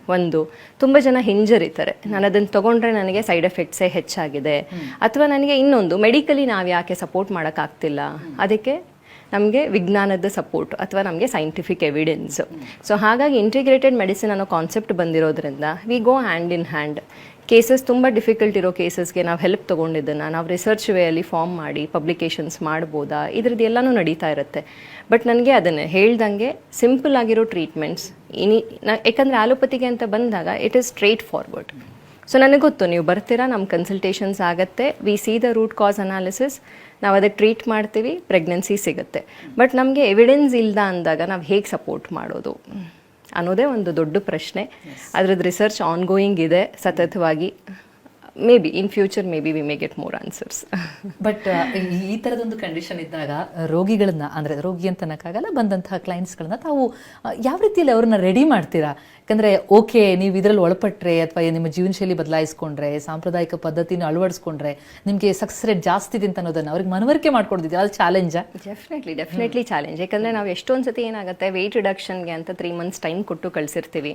ಒಂದು ತುಂಬ ಜನ ಹಿಂಜರಿತಾರೆ. ನಾನು ಅದನ್ನು ತಗೊಂಡ್ರೆ ನನಗೆ ಸೈಡ್ ಎಫೆಕ್ಟ್ಸೇ ಹೆಚ್ಚಾಗಿದೆ. ಅಥವಾ ನನಗೆ ಇನ್ನೊಂದು ಮೆಡಿಕಲಿ ನಾವು ಯಾಕೆ ಸಪೋರ್ಟ್ ಮಾಡೋಕ್ಕಾಗ್ತಿಲ್ಲ? ಅದಕ್ಕೆ ನಮಗೆ ವಿಜ್ಞಾನದ ಸಪೋರ್ಟ್ ಅಥವಾ ನಮಗೆ ಸೈಂಟಿಫಿಕ್ ಎವಿಡೆನ್ಸ್ ಸೊ ಹಾಗಾಗಿ ಇಂಟಿಗ್ರೇಟೆಡ್ ಮೆಡಿಸಿನ್ ಅನ್ನೋ ಕಾನ್ಸೆಪ್ಟ್ ಬಂದಿರೋದ್ರಿಂದ we go hand in hand cases ತುಂಬ ಡಿಫಿಕಲ್ಟ್ ಇರೋ ಕೇಸಸ್ಗೆ ನಾವು ಹೆಲ್ಪ್ ತೊಗೊಂಡಿದ್ದನ್ನು ನಾವು ರಿಸರ್ಚ್ ವೇಯಲ್ಲಿ ಫಾರ್ಮ್ ಮಾಡಿ ಪಬ್ಲಿಕೇಶನ್ಸ್ ಮಾಡ್ಬೋದಾ? ಇದ್ರದ್ದು ಎಲ್ಲನೂ ನಡೀತಾ ಇರುತ್ತೆ. ಬಟ್ ನನಗೆ ಅದನ್ನು ಹೇಳ್ದಂಗೆ ಸಿಂಪಲ್ ಆಗಿರೋ ಟ್ರೀಟ್ಮೆಂಟ್ಸ್ ಇನಿ, ನಾ ಯಾಕಂದರೆ ಆಲೋಪತಿಗೆ ಅಂತ ಬಂದಾಗ it is straightforward so ನನಗೆ ಗೊತ್ತು, ನೀವು ಬರ್ತೀರಾ ನಮ್ಮ ಕನ್ಸಲ್ಟೇಷನ್ಸ್ ಆಗುತ್ತೆ we see the root cause analysis ನಾವು ಅದಕ್ಕೆ ಟ್ರೀಟ್ ಮಾಡ್ತೀವಿ ಪ್ರೆಗ್ನೆನ್ಸಿ ಸಿಗುತ್ತೆ. ಬಟ್ ನಮಗೆ ಎವಿಡೆನ್ಸ್ ಇಲ್ಲದ ಅಂದಾಗ ನಾವು ಹೇಗೆ ಸಪೋರ್ಟ್ ಮಾಡೋದು? ಅನ್ನೋದೇ ಒಂದು ದೊಡ್ಡ ಪ್ರಶ್ನೆ. ಅದ್ರದ್ದು ರಿಸರ್ಚ್ ಆನ್ ಗೋಯಿಂಗ್ ಇದೆ ಸತತವಾಗಿ. Maybe in future maybe we may get more answers
but ಈ ಥರದೊಂದು ಕಂಡೀಷನ್ ಇದ್ದಾಗ ರೋಗಿಗಳನ್ನ ಅಂದ್ರೆ ರೋಗಿ ಅಂತ ಅನ್ನಕ್ಕಾಗಲ್ಲ ಬಂದಂತಹ ಕ್ಲೈಂಟ್ಸ್ಗಳನ್ನ ತಾವು ಯಾವ ರೀತಿಯಲ್ಲಿ ಅವ್ರನ್ನ ರೆಡಿ ಮಾಡ್ತೀರಾ? ಯಾಕಂದರೆ ಓಕೆ ನೀವು ಇದರಲ್ಲಿ ಒಳಪಟ್ರೆ ಅಥವಾ ನಿಮ್ಮ ಜೀವನ ಶೈಲಿ ಬದಲಾಯಿಸ್ಕೊಂಡ್ರೆ ಸಾಂಪ್ರದಾಯಿಕ ಪದ್ಧತಿನ ಅಳವಡಿಸ್ಕೊಂಡ್ರೆ ನಿಮಗೆ ಸಕ್ಸಸ್ ರೇಟ್ ಜಾಸ್ತಿ ಇದೆ ಅಂತ ಅನ್ನೋದನ್ನ ಅವ್ರಿಗೆ ಮನವರಿಕೆ ಮಾಡ್ಕೊಡ್ತಿದ್ದೀವಿ ಅದು ಚಾಲೆಂಜಾ
ಡೆಫಿನೆಟ್ಲಿ ಡೆಫಿನೆಟ್ಲಿ ಚಾಲೆಂಜ್ ಯಾಕಂದರೆ ನಾವು ಎಷ್ಟೊಂದು ಸತಿ ಏನಾಗುತ್ತೆ ವೆಯ್ಟ್ ರಿಡಕ್ಷನ್ಗೆ ಅಂತ ತ್ರೀ ಮಂತ್ಸ್ ಟೈಮ್ ಕೊಟ್ಟು ಕಳಿಸಿರ್ತೀವಿ.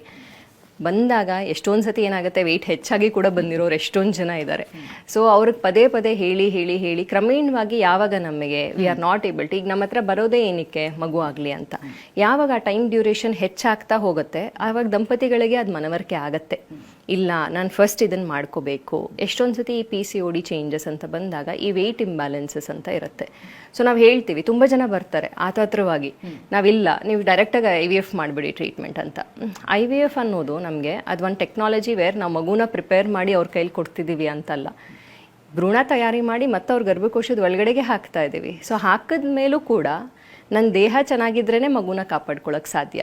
ಬಂದಾಗ ಎಷ್ಟೊಂದು ಸತಿ ಏನಾಗುತ್ತೆ ವೆಯ್ಟ್ ಹೆಚ್ಚಾಗಿ ಕೂಡ ಬಂದಿರೋರು ಎಷ್ಟೊಂದು ಜನ ಇದ್ದಾರೆ ಸೊ ಅವ್ರಿಗೆ ಪದೇ ಪದೇ ಹೇಳಿ ಹೇಳಿ ಹೇಳಿ ಕ್ರಮೇಣವಾಗಿ ಯಾವಾಗ ನಮಗೆ ವಿ ಆರ್ ನಾಟ್ ಏಬಲ್ ಈಗ ನಮ್ಮ ಹತ್ರ ಬರೋದೇ ಏನಕ್ಕೆ, ಮಗು ಆಗಲಿ ಅಂತ. ಯಾವಾಗ ಆ ಟೈಮ್ ಡ್ಯೂರೇಷನ್ ಹೆಚ್ಚಾಗ್ತಾ ಹೋಗುತ್ತೆ, ಆವಾಗ ದಂಪತಿಗಳಿಗೆ ಅದು ಮನವರಿಕೆ ಆಗತ್ತೆ. ಇಲ್ಲ ನಾನು ಫಸ್ಟ್ ಇದನ್ನು ಮಾಡ್ಕೋಬೇಕು. ಎಷ್ಟೊಂದು ಸತಿ ಈ P C O D changes ಅಂತ ಬಂದಾಗ ಈ ವೆಯ್ಟ್ ಇಂಬ್ಯಾಲೆನ್ಸಸ್ ಅಂತ ಇರುತ್ತೆ. ಸೊ ನಾವು ಹೇಳ್ತೀವಿ ತುಂಬ ಜನ ಬರ್ತಾರೆ ಆತತ್ರವಾಗಿ. ನಾವಿಲ್ಲ ನೀವು ಡೈರೆಕ್ಟಾಗಿ ಐ ವಿ ಎಫ್ ಮಾಡಿಬಿಡಿ ಟ್ರೀಟ್ಮೆಂಟ್ ಅಂತ. ಐ ವಿ ಎಫ್ ಅನ್ನೋದು ನಮಗೆ ಅದು ಒಂದು ಟೆಕ್ನಾಲಜಿ ವೇರ್ ನಾವು ಮಗುನ ಪ್ರಿಪೇರ್ ಮಾಡಿ ಅವ್ರ ಕೈಲಿ ಕೊಡ್ತಿದ್ದೀವಿ ಅಂತಲ್ಲ. ಭ್ರೂಣ ತಯಾರಿ ಮಾಡಿ ಮತ್ತೆ ಅವ್ರ ಗರ್ಭಕೋಶದ ಒಳಗಡೆಗೆ ಹಾಕ್ತಾ ಇದ್ದೀವಿ ಸೊ ಹಾಕಿದ ಮೇಲೂ ಕೂಡ ನನ್ನ ದೇಹ ಚೆನ್ನಾಗಿದ್ರೇ ಮಗುನ ಕಾಪಾಡ್ಕೊಳಕ್ಕೆ ಸಾಧ್ಯ.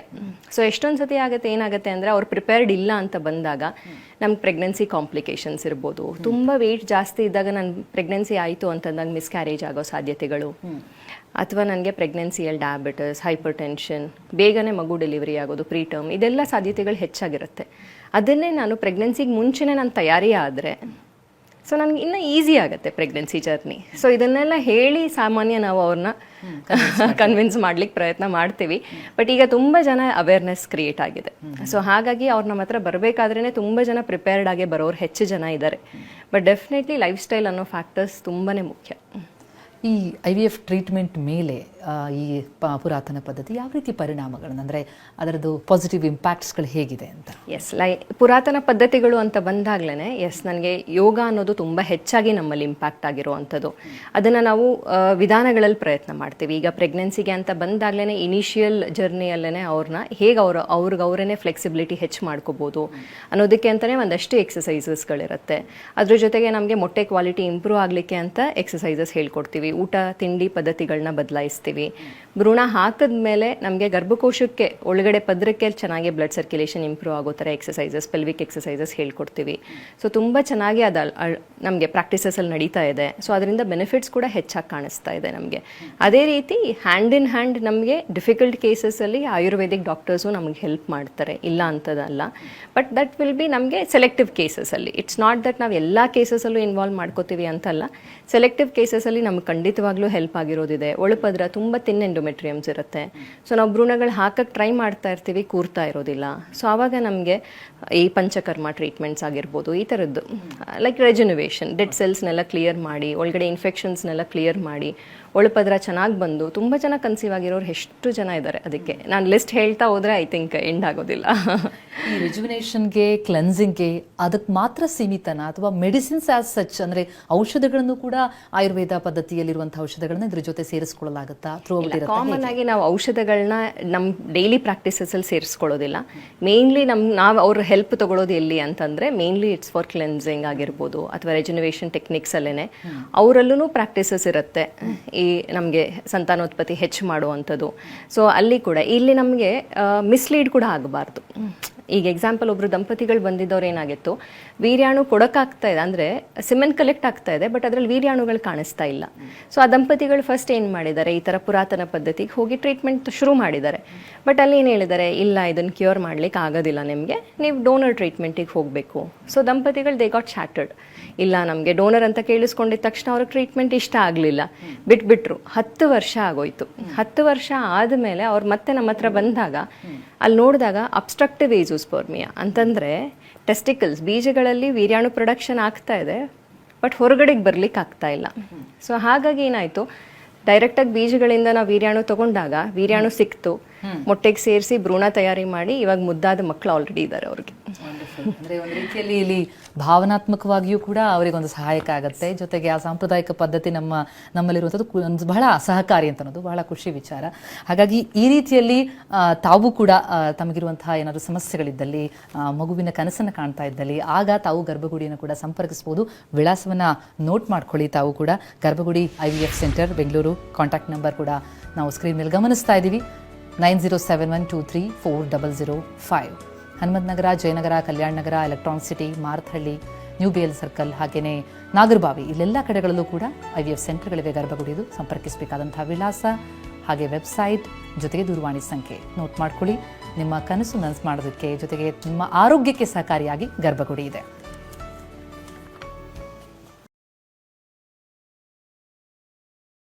ಸೊ ಎಷ್ಟೊಂದು ಸತಿ ಆಗುತ್ತೆ, ಏನಾಗುತ್ತೆ ಅಂದರೆ ಅವ್ರು ಪ್ರಿಪೇರ್ಡ್ ಇಲ್ಲ ಅಂತ ಬಂದಾಗ ನಮ್ಗೆ ಪ್ರೆಗ್ನೆನ್ಸಿ ಕಾಂಪ್ಲಿಕೇಶನ್ಸ್ ಇರ್ಬೋದು. ತುಂಬ ವೆಯ್ಟ್ ಜಾಸ್ತಿ ಇದ್ದಾಗ ನನ್ನ ಪ್ರೆಗ್ನೆನ್ಸಿ ಆಯಿತು ಅಂತಂದಾಗ ಮಿಸ್ಕ್ಯಾರೇಜ್ ಆಗೋ ಸಾಧ್ಯತೆಗಳು. ಅಥವಾ ನನಗೆ ಪ್ರೆಗ್ನೆನ್ಸಿಯಲ್ ಡಯಾಬಿಟಿಸ್ ಹೈಪರ್ ಟೆನ್ಷನ್ ಬೇಗನೆ ಮಗು ಡೆಲಿವರಿ ಆಗೋದು ಪ್ರೀ ಟರ್ಮ್ ಇದೆಲ್ಲ ಸಾಧ್ಯತೆಗಳು ಹೆಚ್ಚಾಗಿರುತ್ತೆ. ಅದನ್ನೇ ನಾನು ಪ್ರೆಗ್ನೆನ್ಸಿಗೆ ಮುಂಚೆನೇ ನಾನು ತಯಾರಿ ಆದರೆ ಸೊ ನನಗೆ ಇನ್ನೂ ಈಸಿ ಆಗುತ್ತೆ ಪ್ರೆಗ್ನೆನ್ಸಿ ಜರ್ನಿ ಸೊ ಇದನ್ನೆಲ್ಲ ಹೇಳಿ ಸಾಮಾನ್ಯ ನಾವು ಅವ್ರನ್ನ ಕನ್ವಿನ್ಸ್ ಮಾಡ್ಲಿಕ್ಕೆ ಪ್ರಯತ್ನ ಮಾಡ್ತೀವಿ. ಬಟ್ ಈಗ ತುಂಬ ಜನ ಅವೇರ್ನೆಸ್ ಕ್ರಿಯೇಟ್ ಆಗಿದೆ. ಸೊ ಹಾಗಾಗಿ ಅವ್ರು ನಮ್ಮ ಹತ್ರ ಬರಬೇಕಾದ್ರೇ ತುಂಬ ಜನ ಪ್ರಿಪೇರ್ಡ್ ಆಗಿ ಬರೋರು ಹೆಚ್ಚು ಜನ ಇದ್ದಾರೆ ಬಟ್ ಡೆಫಿನೆಟ್ಲಿ ಲೈಫ್ ಸ್ಟೈಲ್ ಅನ್ನೋ ಫ್ಯಾಕ್ಟರ್ಸ್ ತುಂಬಾ ಮುಖ್ಯ.
ಈ ಐ ವಿ ಎಫ್ ಟ್ರೀಟ್ಮೆಂಟ್ ಮೇಲೆ ಈ ಪ- ಪುರಾತನ ಪದ್ಧತಿ ಯಾವ ರೀತಿ ಪರಿಣಾಮಗಳನ್ನು, ಅಂದರೆ ಅದರದ್ದು ಪಾಸಿಟಿವ್ ಇಂಪ್ಯಾಕ್ಟ್ಸ್ಗಳು ಹೇಗಿದೆ ಅಂತ?
ಎಸ್ ಲೈ, ಪುರಾತನ ಪದ್ಧತಿಗಳು ಅಂತ ಬಂದಾಗ್ಲೇ ಎಸ್ ನನಗೆ ಯೋಗ ಅನ್ನೋದು ತುಂಬ ಹೆಚ್ಚಾಗಿ ನಮ್ಮಲ್ಲಿ ಇಂಪ್ಯಾಕ್ಟ್ ಆಗಿರುವಂಥದ್ದು. ಅದನ್ನು ನಾವು ವಿಧಾನಗಳಲ್ಲಿ ಪ್ರಯತ್ನ ಮಾಡ್ತೀವಿ. ಈಗ ಪ್ರೆಗ್ನೆನ್ಸಿಗೆ ಅಂತ ಬಂದಾಗ್ಲೇ ಇನಿಷಿಯಲ್ ಜರ್ನಿಯಲ್ಲೇ ಅವ್ರನ್ನ ಹೇಗೆ ಅವರು ಅವ್ರಿಗೆ ಅವರೇ ಫ್ಲೆಕ್ಸಿಬಿಲಿಟಿ ಹೆಚ್ಚು ಮಾಡ್ಕೋಬೋದು ಅನ್ನೋದಕ್ಕೆ ಅಂತಲೇ ಒಂದಷ್ಟು ಎಕ್ಸಸೈಸಸ್ಗಳಿರುತ್ತೆ ಅದ್ರ ಜೊತೆಗೆ ನಮಗೆ ಮೊಟ್ಟೆ ಕ್ವಾಲಿಟಿ ಇಂಪ್ರೂವ್ ಆಗಲಿಕ್ಕೆ ಅಂತ ಎಕ್ಸಸೈಸಸ್ ಹೇಳ್ಕೊಡ್ತೀವಿ. ಊಟ, ತಿಂಡಿ ಪದ್ಧತಿಗಳನ್ನ ಬದಲಾಯಿಸ್ತೀವಿ. ಮಾಡ್ತೀವಿ ಭ್ರೂಣ ಹಾಕಿದ್ಮೇಲೆ ನಮಗೆ ಗರ್ಭಕೋಶಕ್ಕೆ ಒಳಗಡೆ ಪದ್ರಕ್ಕೆ ಚೆನ್ನಾಗಿ ಬ್ಲಡ್ ಸರ್ಕ್ಯುಲೇಷನ್ ಇಂಪ್ರೂವ್ ಆಗೋ ಥರ ಎಕ್ಸಸೈಸಸ್ ಪೆಲ್ವಿಕ್ ಎಕ್ಸಸೈಸಸ್ ಹೇಳ್ಕೊಡ್ತೀವಿ. ಸೊ ತುಂಬ ಚೆನ್ನಾಗಿ ಅದು ನಮಗೆ ಪ್ರಾಕ್ಟೀಸಸಲ್ಲಿ ನಡೀತಾ ಇದೆ. ಸೊ ಅದರಿಂದ ಬೆನಿಫಿಟ್ಸ್ ಕೂಡ ಹೆಚ್ಚಾಗಿ ಕಾಣಿಸ್ತಾ ಇದೆ ನಮಗೆ. ಅದೇ ರೀತಿ ಹ್ಯಾಂಡ್ ಇನ್ ಹ್ಯಾಂಡ್ ನಮಗೆ ಡಿಫಿಕಲ್ಟ್ ಕೇಸಸಲ್ಲಿ ಆಯುರ್ವೇದಿಕ್ ಡಾಕ್ಟರ್ಸು ನಮಗೆ ಹೆಲ್ಪ್ ಮಾಡ್ತಾರೆ. ಇಲ್ಲ ಅಂತದಲ್ಲ. ಬಟ್ ದಟ್ ವಿಲ್ ಬಿ ನಮಗೆ ಸೆಲೆಕ್ಟಿವ್ ಕೇಸಸಲ್ಲಿ ಇಟ್ಸ್ ನಾಟ್ ದಟ್ ನಾವು ಎಲ್ಲ ಕೇಸಸಲ್ಲೂ ಇನ್ವಾಲ್ವ್ ಮಾಡ್ಕೋತೀವಿ ಅಂತಲ್ಲ. ಸೆಲೆಕ್ಟಿವ್ ಕೇಸಸಲ್ಲಿ ನಮ್ಗೆ ಖಂಡಿತವಾಗ್ಲೂ ಹೆಲ್ಪ್ ಆಗಿರೋದಿದೆ. ಒಳಪದ್ರ ತುಂಬ ತಿನ್ ಎಂಡೋಮೆಟ್ರಿಯಮ್ಸ್ ಇರುತ್ತೆ. ಸೊ ನಾವು ಭ್ರೂಣಗಳು ಹಾಕಕ್ಕೆ ಟ್ರೈ ಮಾಡ್ತಾ ಇರ್ತೀವಿ, ಕೂರ್ತಾ ಇರೋದಿಲ್ಲ. ಸೊ ಆವಾಗ ನಮಗೆ ಈ ಪಂಚಕರ್ಮ ಟ್ರೀಟ್ಮೆಂಟ್ಸ್ ಆಗಿರ್ಬೋದು, ಈ ಥರದ್ದು ಲೈಕ್ ರೆಜುನಿವೇಷನ್ ಡೆಡ್ ಸೆಲ್ಸ್ನೆಲ್ಲ ಕ್ಲಿಯರ್ ಮಾಡಿ, ಒಳಗಡೆ ಇನ್ಫೆಕ್ಷನ್ಸ್ನೆಲ್ಲ ಕ್ಲಿಯರ್ ಮಾಡಿ ಒಳಪದ್ರ ಚೆನ್ನಾಗಿ ಬಂದು ತುಂಬ ಜನ ಕನ್ಸೀವ್ ಆಗಿರೋರು ಎಷ್ಟು ಜನ ಇದ್ದಾರೆ ಅದಕ್ಕೆ. ನಾನು ಲಿಸ್ಟ್ ಹೇಳ್ತಾ ಹೋದ್ರೆ ಐ ಥಿಂಕ್ ಎಂಡ್ ಆಗೋದಿಲ್ಲ.
ಈ ರೆಜುವಿನೇಷನ್ಗೆ ಕ್ಲೆನ್ಸಿಂಗ್ಗೆ ಅದಕ್ಕೆ ಮಾತ್ರ ಸೀಮಿತನ ಅಥವಾ ಮೆಡಿಸಿನ್ಸ್ ಆಸ್ ಸಚ್ ಅಂದ್ರೆ ಔಷಧಗಳನ್ನು ಕೂಡ ಆಯುರ್ವೇದ ಪದ್ಧತಿಯಲ್ಲಿರುವಂತಹ ಔಷಧಗಳನ್ನ ಇದ್ರ ಜೊತೆ ಸೇರಿಸ್ಕೊಳ್ಳಲಾಗುತ್ತಾ? ಥ್ರೂ
ಕಾಮನ್ ಆಗಿ ನಾವು ಔಷಧಗಳನ್ನ ನಮ್ಮ ಡೈಲಿ ಪ್ರಾಕ್ಟೀಸಸಲ್ಲಿ ಸೇರಿಸ್ಕೊಳ್ಳೋದಿಲ್ಲ. ಮೇನ್ಲಿ ನಮ್ಮ ನಾವು ಅವ್ರ ಹೆಲ್ಪ್ ತಗೊಳ್ಳೋದು ಎಲ್ಲಿ ಅಂತಂದ್ರೆ ಮೇನ್ಲಿ ಇಟ್ಸ್ ಫಾರ್ ಕ್ಲೆನ್ಸಿಂಗ್ ಆಗಿರ್ಬೋದು ಅಥವಾ ರೆಜುನೇಷನ್ ಟೆಕ್ನಿಕ್ಸ್ ಅಲ್ಲೇನೆ. ಅವರಲ್ಲೂ ಪ್ರಾಕ್ಟೀಸಸ್ ಇರುತ್ತೆ. ಈ ನಮಗೆ ಸಂತಾನೋತ್ಪತ್ತಿ ಹೆಚ್ಚು ಮಾಡುವಂಥದ್ದು. ಸೊ ಅಲ್ಲಿ ಕೂಡ ಇಲ್ಲಿ ನಮಗೆ ಮಿಸ್ಲೀಡ್ ಕೂಡ ಆಗಬಾರ್ದು. ಈಗ ಎಕ್ಸಾಂಪಲ್ ಒಬ್ರು ದಂಪತಿಗಳು ಬಂದಿದ್ದವ್ರು ಏನಾಗಿತ್ತು? ವೀರ್ಯಾಣು ಕೊಡೋಕ್ಕಾಗ್ತಾ ಇದೆ, ಅಂದ್ರೆ ಸಿಮೆಂಟ್ ಕಲೆಕ್ಟ್ ಆಗ್ತಾ ಇದೆ ಬಟ್ ಅದರಲ್ಲಿ ವೀರ್ಯಾಣುಗಳು ಕಾಣಿಸ್ತಾ ಇಲ್ಲ. ಸೊ ಆ ದಂಪತಿಗಳು ಫಸ್ಟ್ ಏನು ಮಾಡಿದ್ದಾರೆ? ಈ ಥರ ಪುರಾತನ ಪದ್ಧತಿಗೆ ಹೋಗಿ ಟ್ರೀಟ್ಮೆಂಟ್ ಶುರು ಮಾಡಿದ್ದಾರೆ. ಬಟ್ ಅಲ್ಲಿ ಏನು ಹೇಳಿದ್ದಾರೆ? ಇಲ್ಲ ಇದನ್ನು ಕ್ಯೂರ್ ಮಾಡ್ಲಿಕ್ಕೆ ಆಗೋದಿಲ್ಲ ನಿಮಗೆ. ನೀವು ಡೋನರ್ ಟ್ರೀಟ್ಮೆಂಟಿಗೆ ಹೋಗಬೇಕು. ಸೊ ದಂಪತಿಗಳು ದೇ ಗಾಟ್ ಶ್ಯಾಟರ್ಡ್ ಇಲ್ಲ, ನಮಗೆ ಡೋನರ್ ಅಂತ ಕೇಳಿಸ್ಕೊಂಡಿದ ತಕ್ಷಣ ಅವ್ರಿಗೆ ಟ್ರೀಟ್ಮೆಂಟ್ ಇಷ್ಟ ಆಗಲಿಲ್ಲ. ಬಿಟ್ಬಿಟ್ರು. ಹತ್ತು ವರ್ಷ ಆಗೋಯ್ತು. ಹತ್ತು ವರ್ಷ ಆದಮೇಲೆ ಅವ್ರು ಮತ್ತೆ ನಮ್ಮ ಹತ್ರ ಬಂದಾಗ, ಅಲ್ಲಿ ನೋಡಿದಾಗ ಅಬ್ಸ್ಟ್ರಕ್ಟಿವ್ ಏಜೋಸ್ಪರ್ಮಿಯಾ ಅಂತಂದರೆ ಟೆಸ್ಟಿಕಲ್ಸ್ ಬೀಜಗಳಲ್ಲಿ ವೀರ್ಯಾಣು ಪ್ರೊಡಕ್ಷನ್ ಆಗ್ತಾ ಇದೆ ಬಟ್ ಹೊರಗಡೆಗೆ ಬರಲಿಕ್ಕೆ ಆಗ್ತಾ ಇಲ್ಲ. ಸೊ ಹಾಗಾಗಿ ಏನಾಯಿತು? ಡೈರೆಕ್ಟಾಗಿ ಬೀಜಗಳಿಂದ ನಾವು ವೀರ್ಯಾಣು ತಗೊಂಡಾಗ ವೀರ್ಯಾಣು ಸಿಕ್ತು. ಮೊಟ್ಟೆಗೆ ಸೇರಿಸಿ ಭ್ರೂಣ ತಯಾರಿ ಮಾಡಿ ಇವಾಗ ಮುದ್ದಾದ ಮಕ್ಕಳು ಆಲ್ರೆಡಿ ಇದ್ದಾರೆ ಅವ್ರಿಗೆ.
ಅಂದ್ರೆ ಒಂದು ರೀತಿಯಲ್ಲಿ ಇಲ್ಲಿ ಭಾವನಾತ್ಮಕವಾಗಿಯೂ ಕೂಡ ಅವರಿಗೆ ಒಂದು ಸಹಾಯಕ ಆಗುತ್ತೆ. ಜೊತೆಗೆ ಆ ಸಾಂಪ್ರದಾಯಿಕ ಪದ್ಧತಿ ನಮ್ಮ ನಮ್ಮಲ್ಲಿರುವಂಥದ್ದು ಒಂದು ಬಹಳ ಸಹಕಾರಿ ಅಂತ ಅನ್ನೋದು ಬಹಳ ಖುಷಿ ವಿಚಾರ. ಹಾಗಾಗಿ ಈ ರೀತಿಯಲ್ಲಿ ತಾವು ಕೂಡ ತಮಗಿರುವಂತಹ ಏನಾದರೂ ಸಮಸ್ಯೆಗಳಿದ್ದಲ್ಲಿ ಮಗುವಿನ ಕನಸನ್ನು ಕಾಣ್ತಾ ಇದ್ದಲ್ಲಿ, ಆಗ ತಾವು ಗರ್ಭಗುಡಿಯನ್ನು ಕೂಡ ಸಂಪರ್ಕಿಸಬಹುದು. ವಿಳಾಸವನ್ನು ನೋಟ್ ಮಾಡ್ಕೊಳ್ಳಿ ತಾವು ಕೂಡ. Garbhagudi I V F center, Bengaluru. Contact number ಕೂಡ ನಾವು ಸ್ಕ್ರೀನ್ ಮೇಲೆ ಗಮನಿಸ್ತಾ ಇದ್ದೀವಿ. Nine zero seven one two three four double zero five. Hanumanthanagar Jayanagar Kalyan Nagar electronic city, Marathahalli, new B circle ಹಾಗೆಯೇ ನಾಗರಬಾವಿ. ಇಲ್ಲೆಲ್ಲ ಕಡೆಗಳಲ್ಲೂ ಕೂಡ ಐ ವಿ ಎಫ್ ಸೆಂಟರ್ಗಳಿವೆ. ಗರ್ಭಗುಡಿದು ಸಂಪರ್ಕಿಸಬೇಕಾದಂತಹ ವಿಳಾಸ, ಹಾಗೆ ವೆಬ್ಸೈಟ್, ಜೊತೆಗೆ ದೂರವಾಣಿ ಸಂಖ್ಯೆ. ನೋಟ್ ಮಾಡ್ಕೊಳ್ಳಿ. ನಿಮ್ಮ ಕನಸು ನನಸು ಮಾಡೋದಕ್ಕೆ ಜೊತೆಗೆ ನಿಮ್ಮ ಆರೋಗ್ಯಕ್ಕೆ ಸಹಕಾರಿಯಾಗಿ ಗರ್ಭಗುಡಿ ಇದೆ.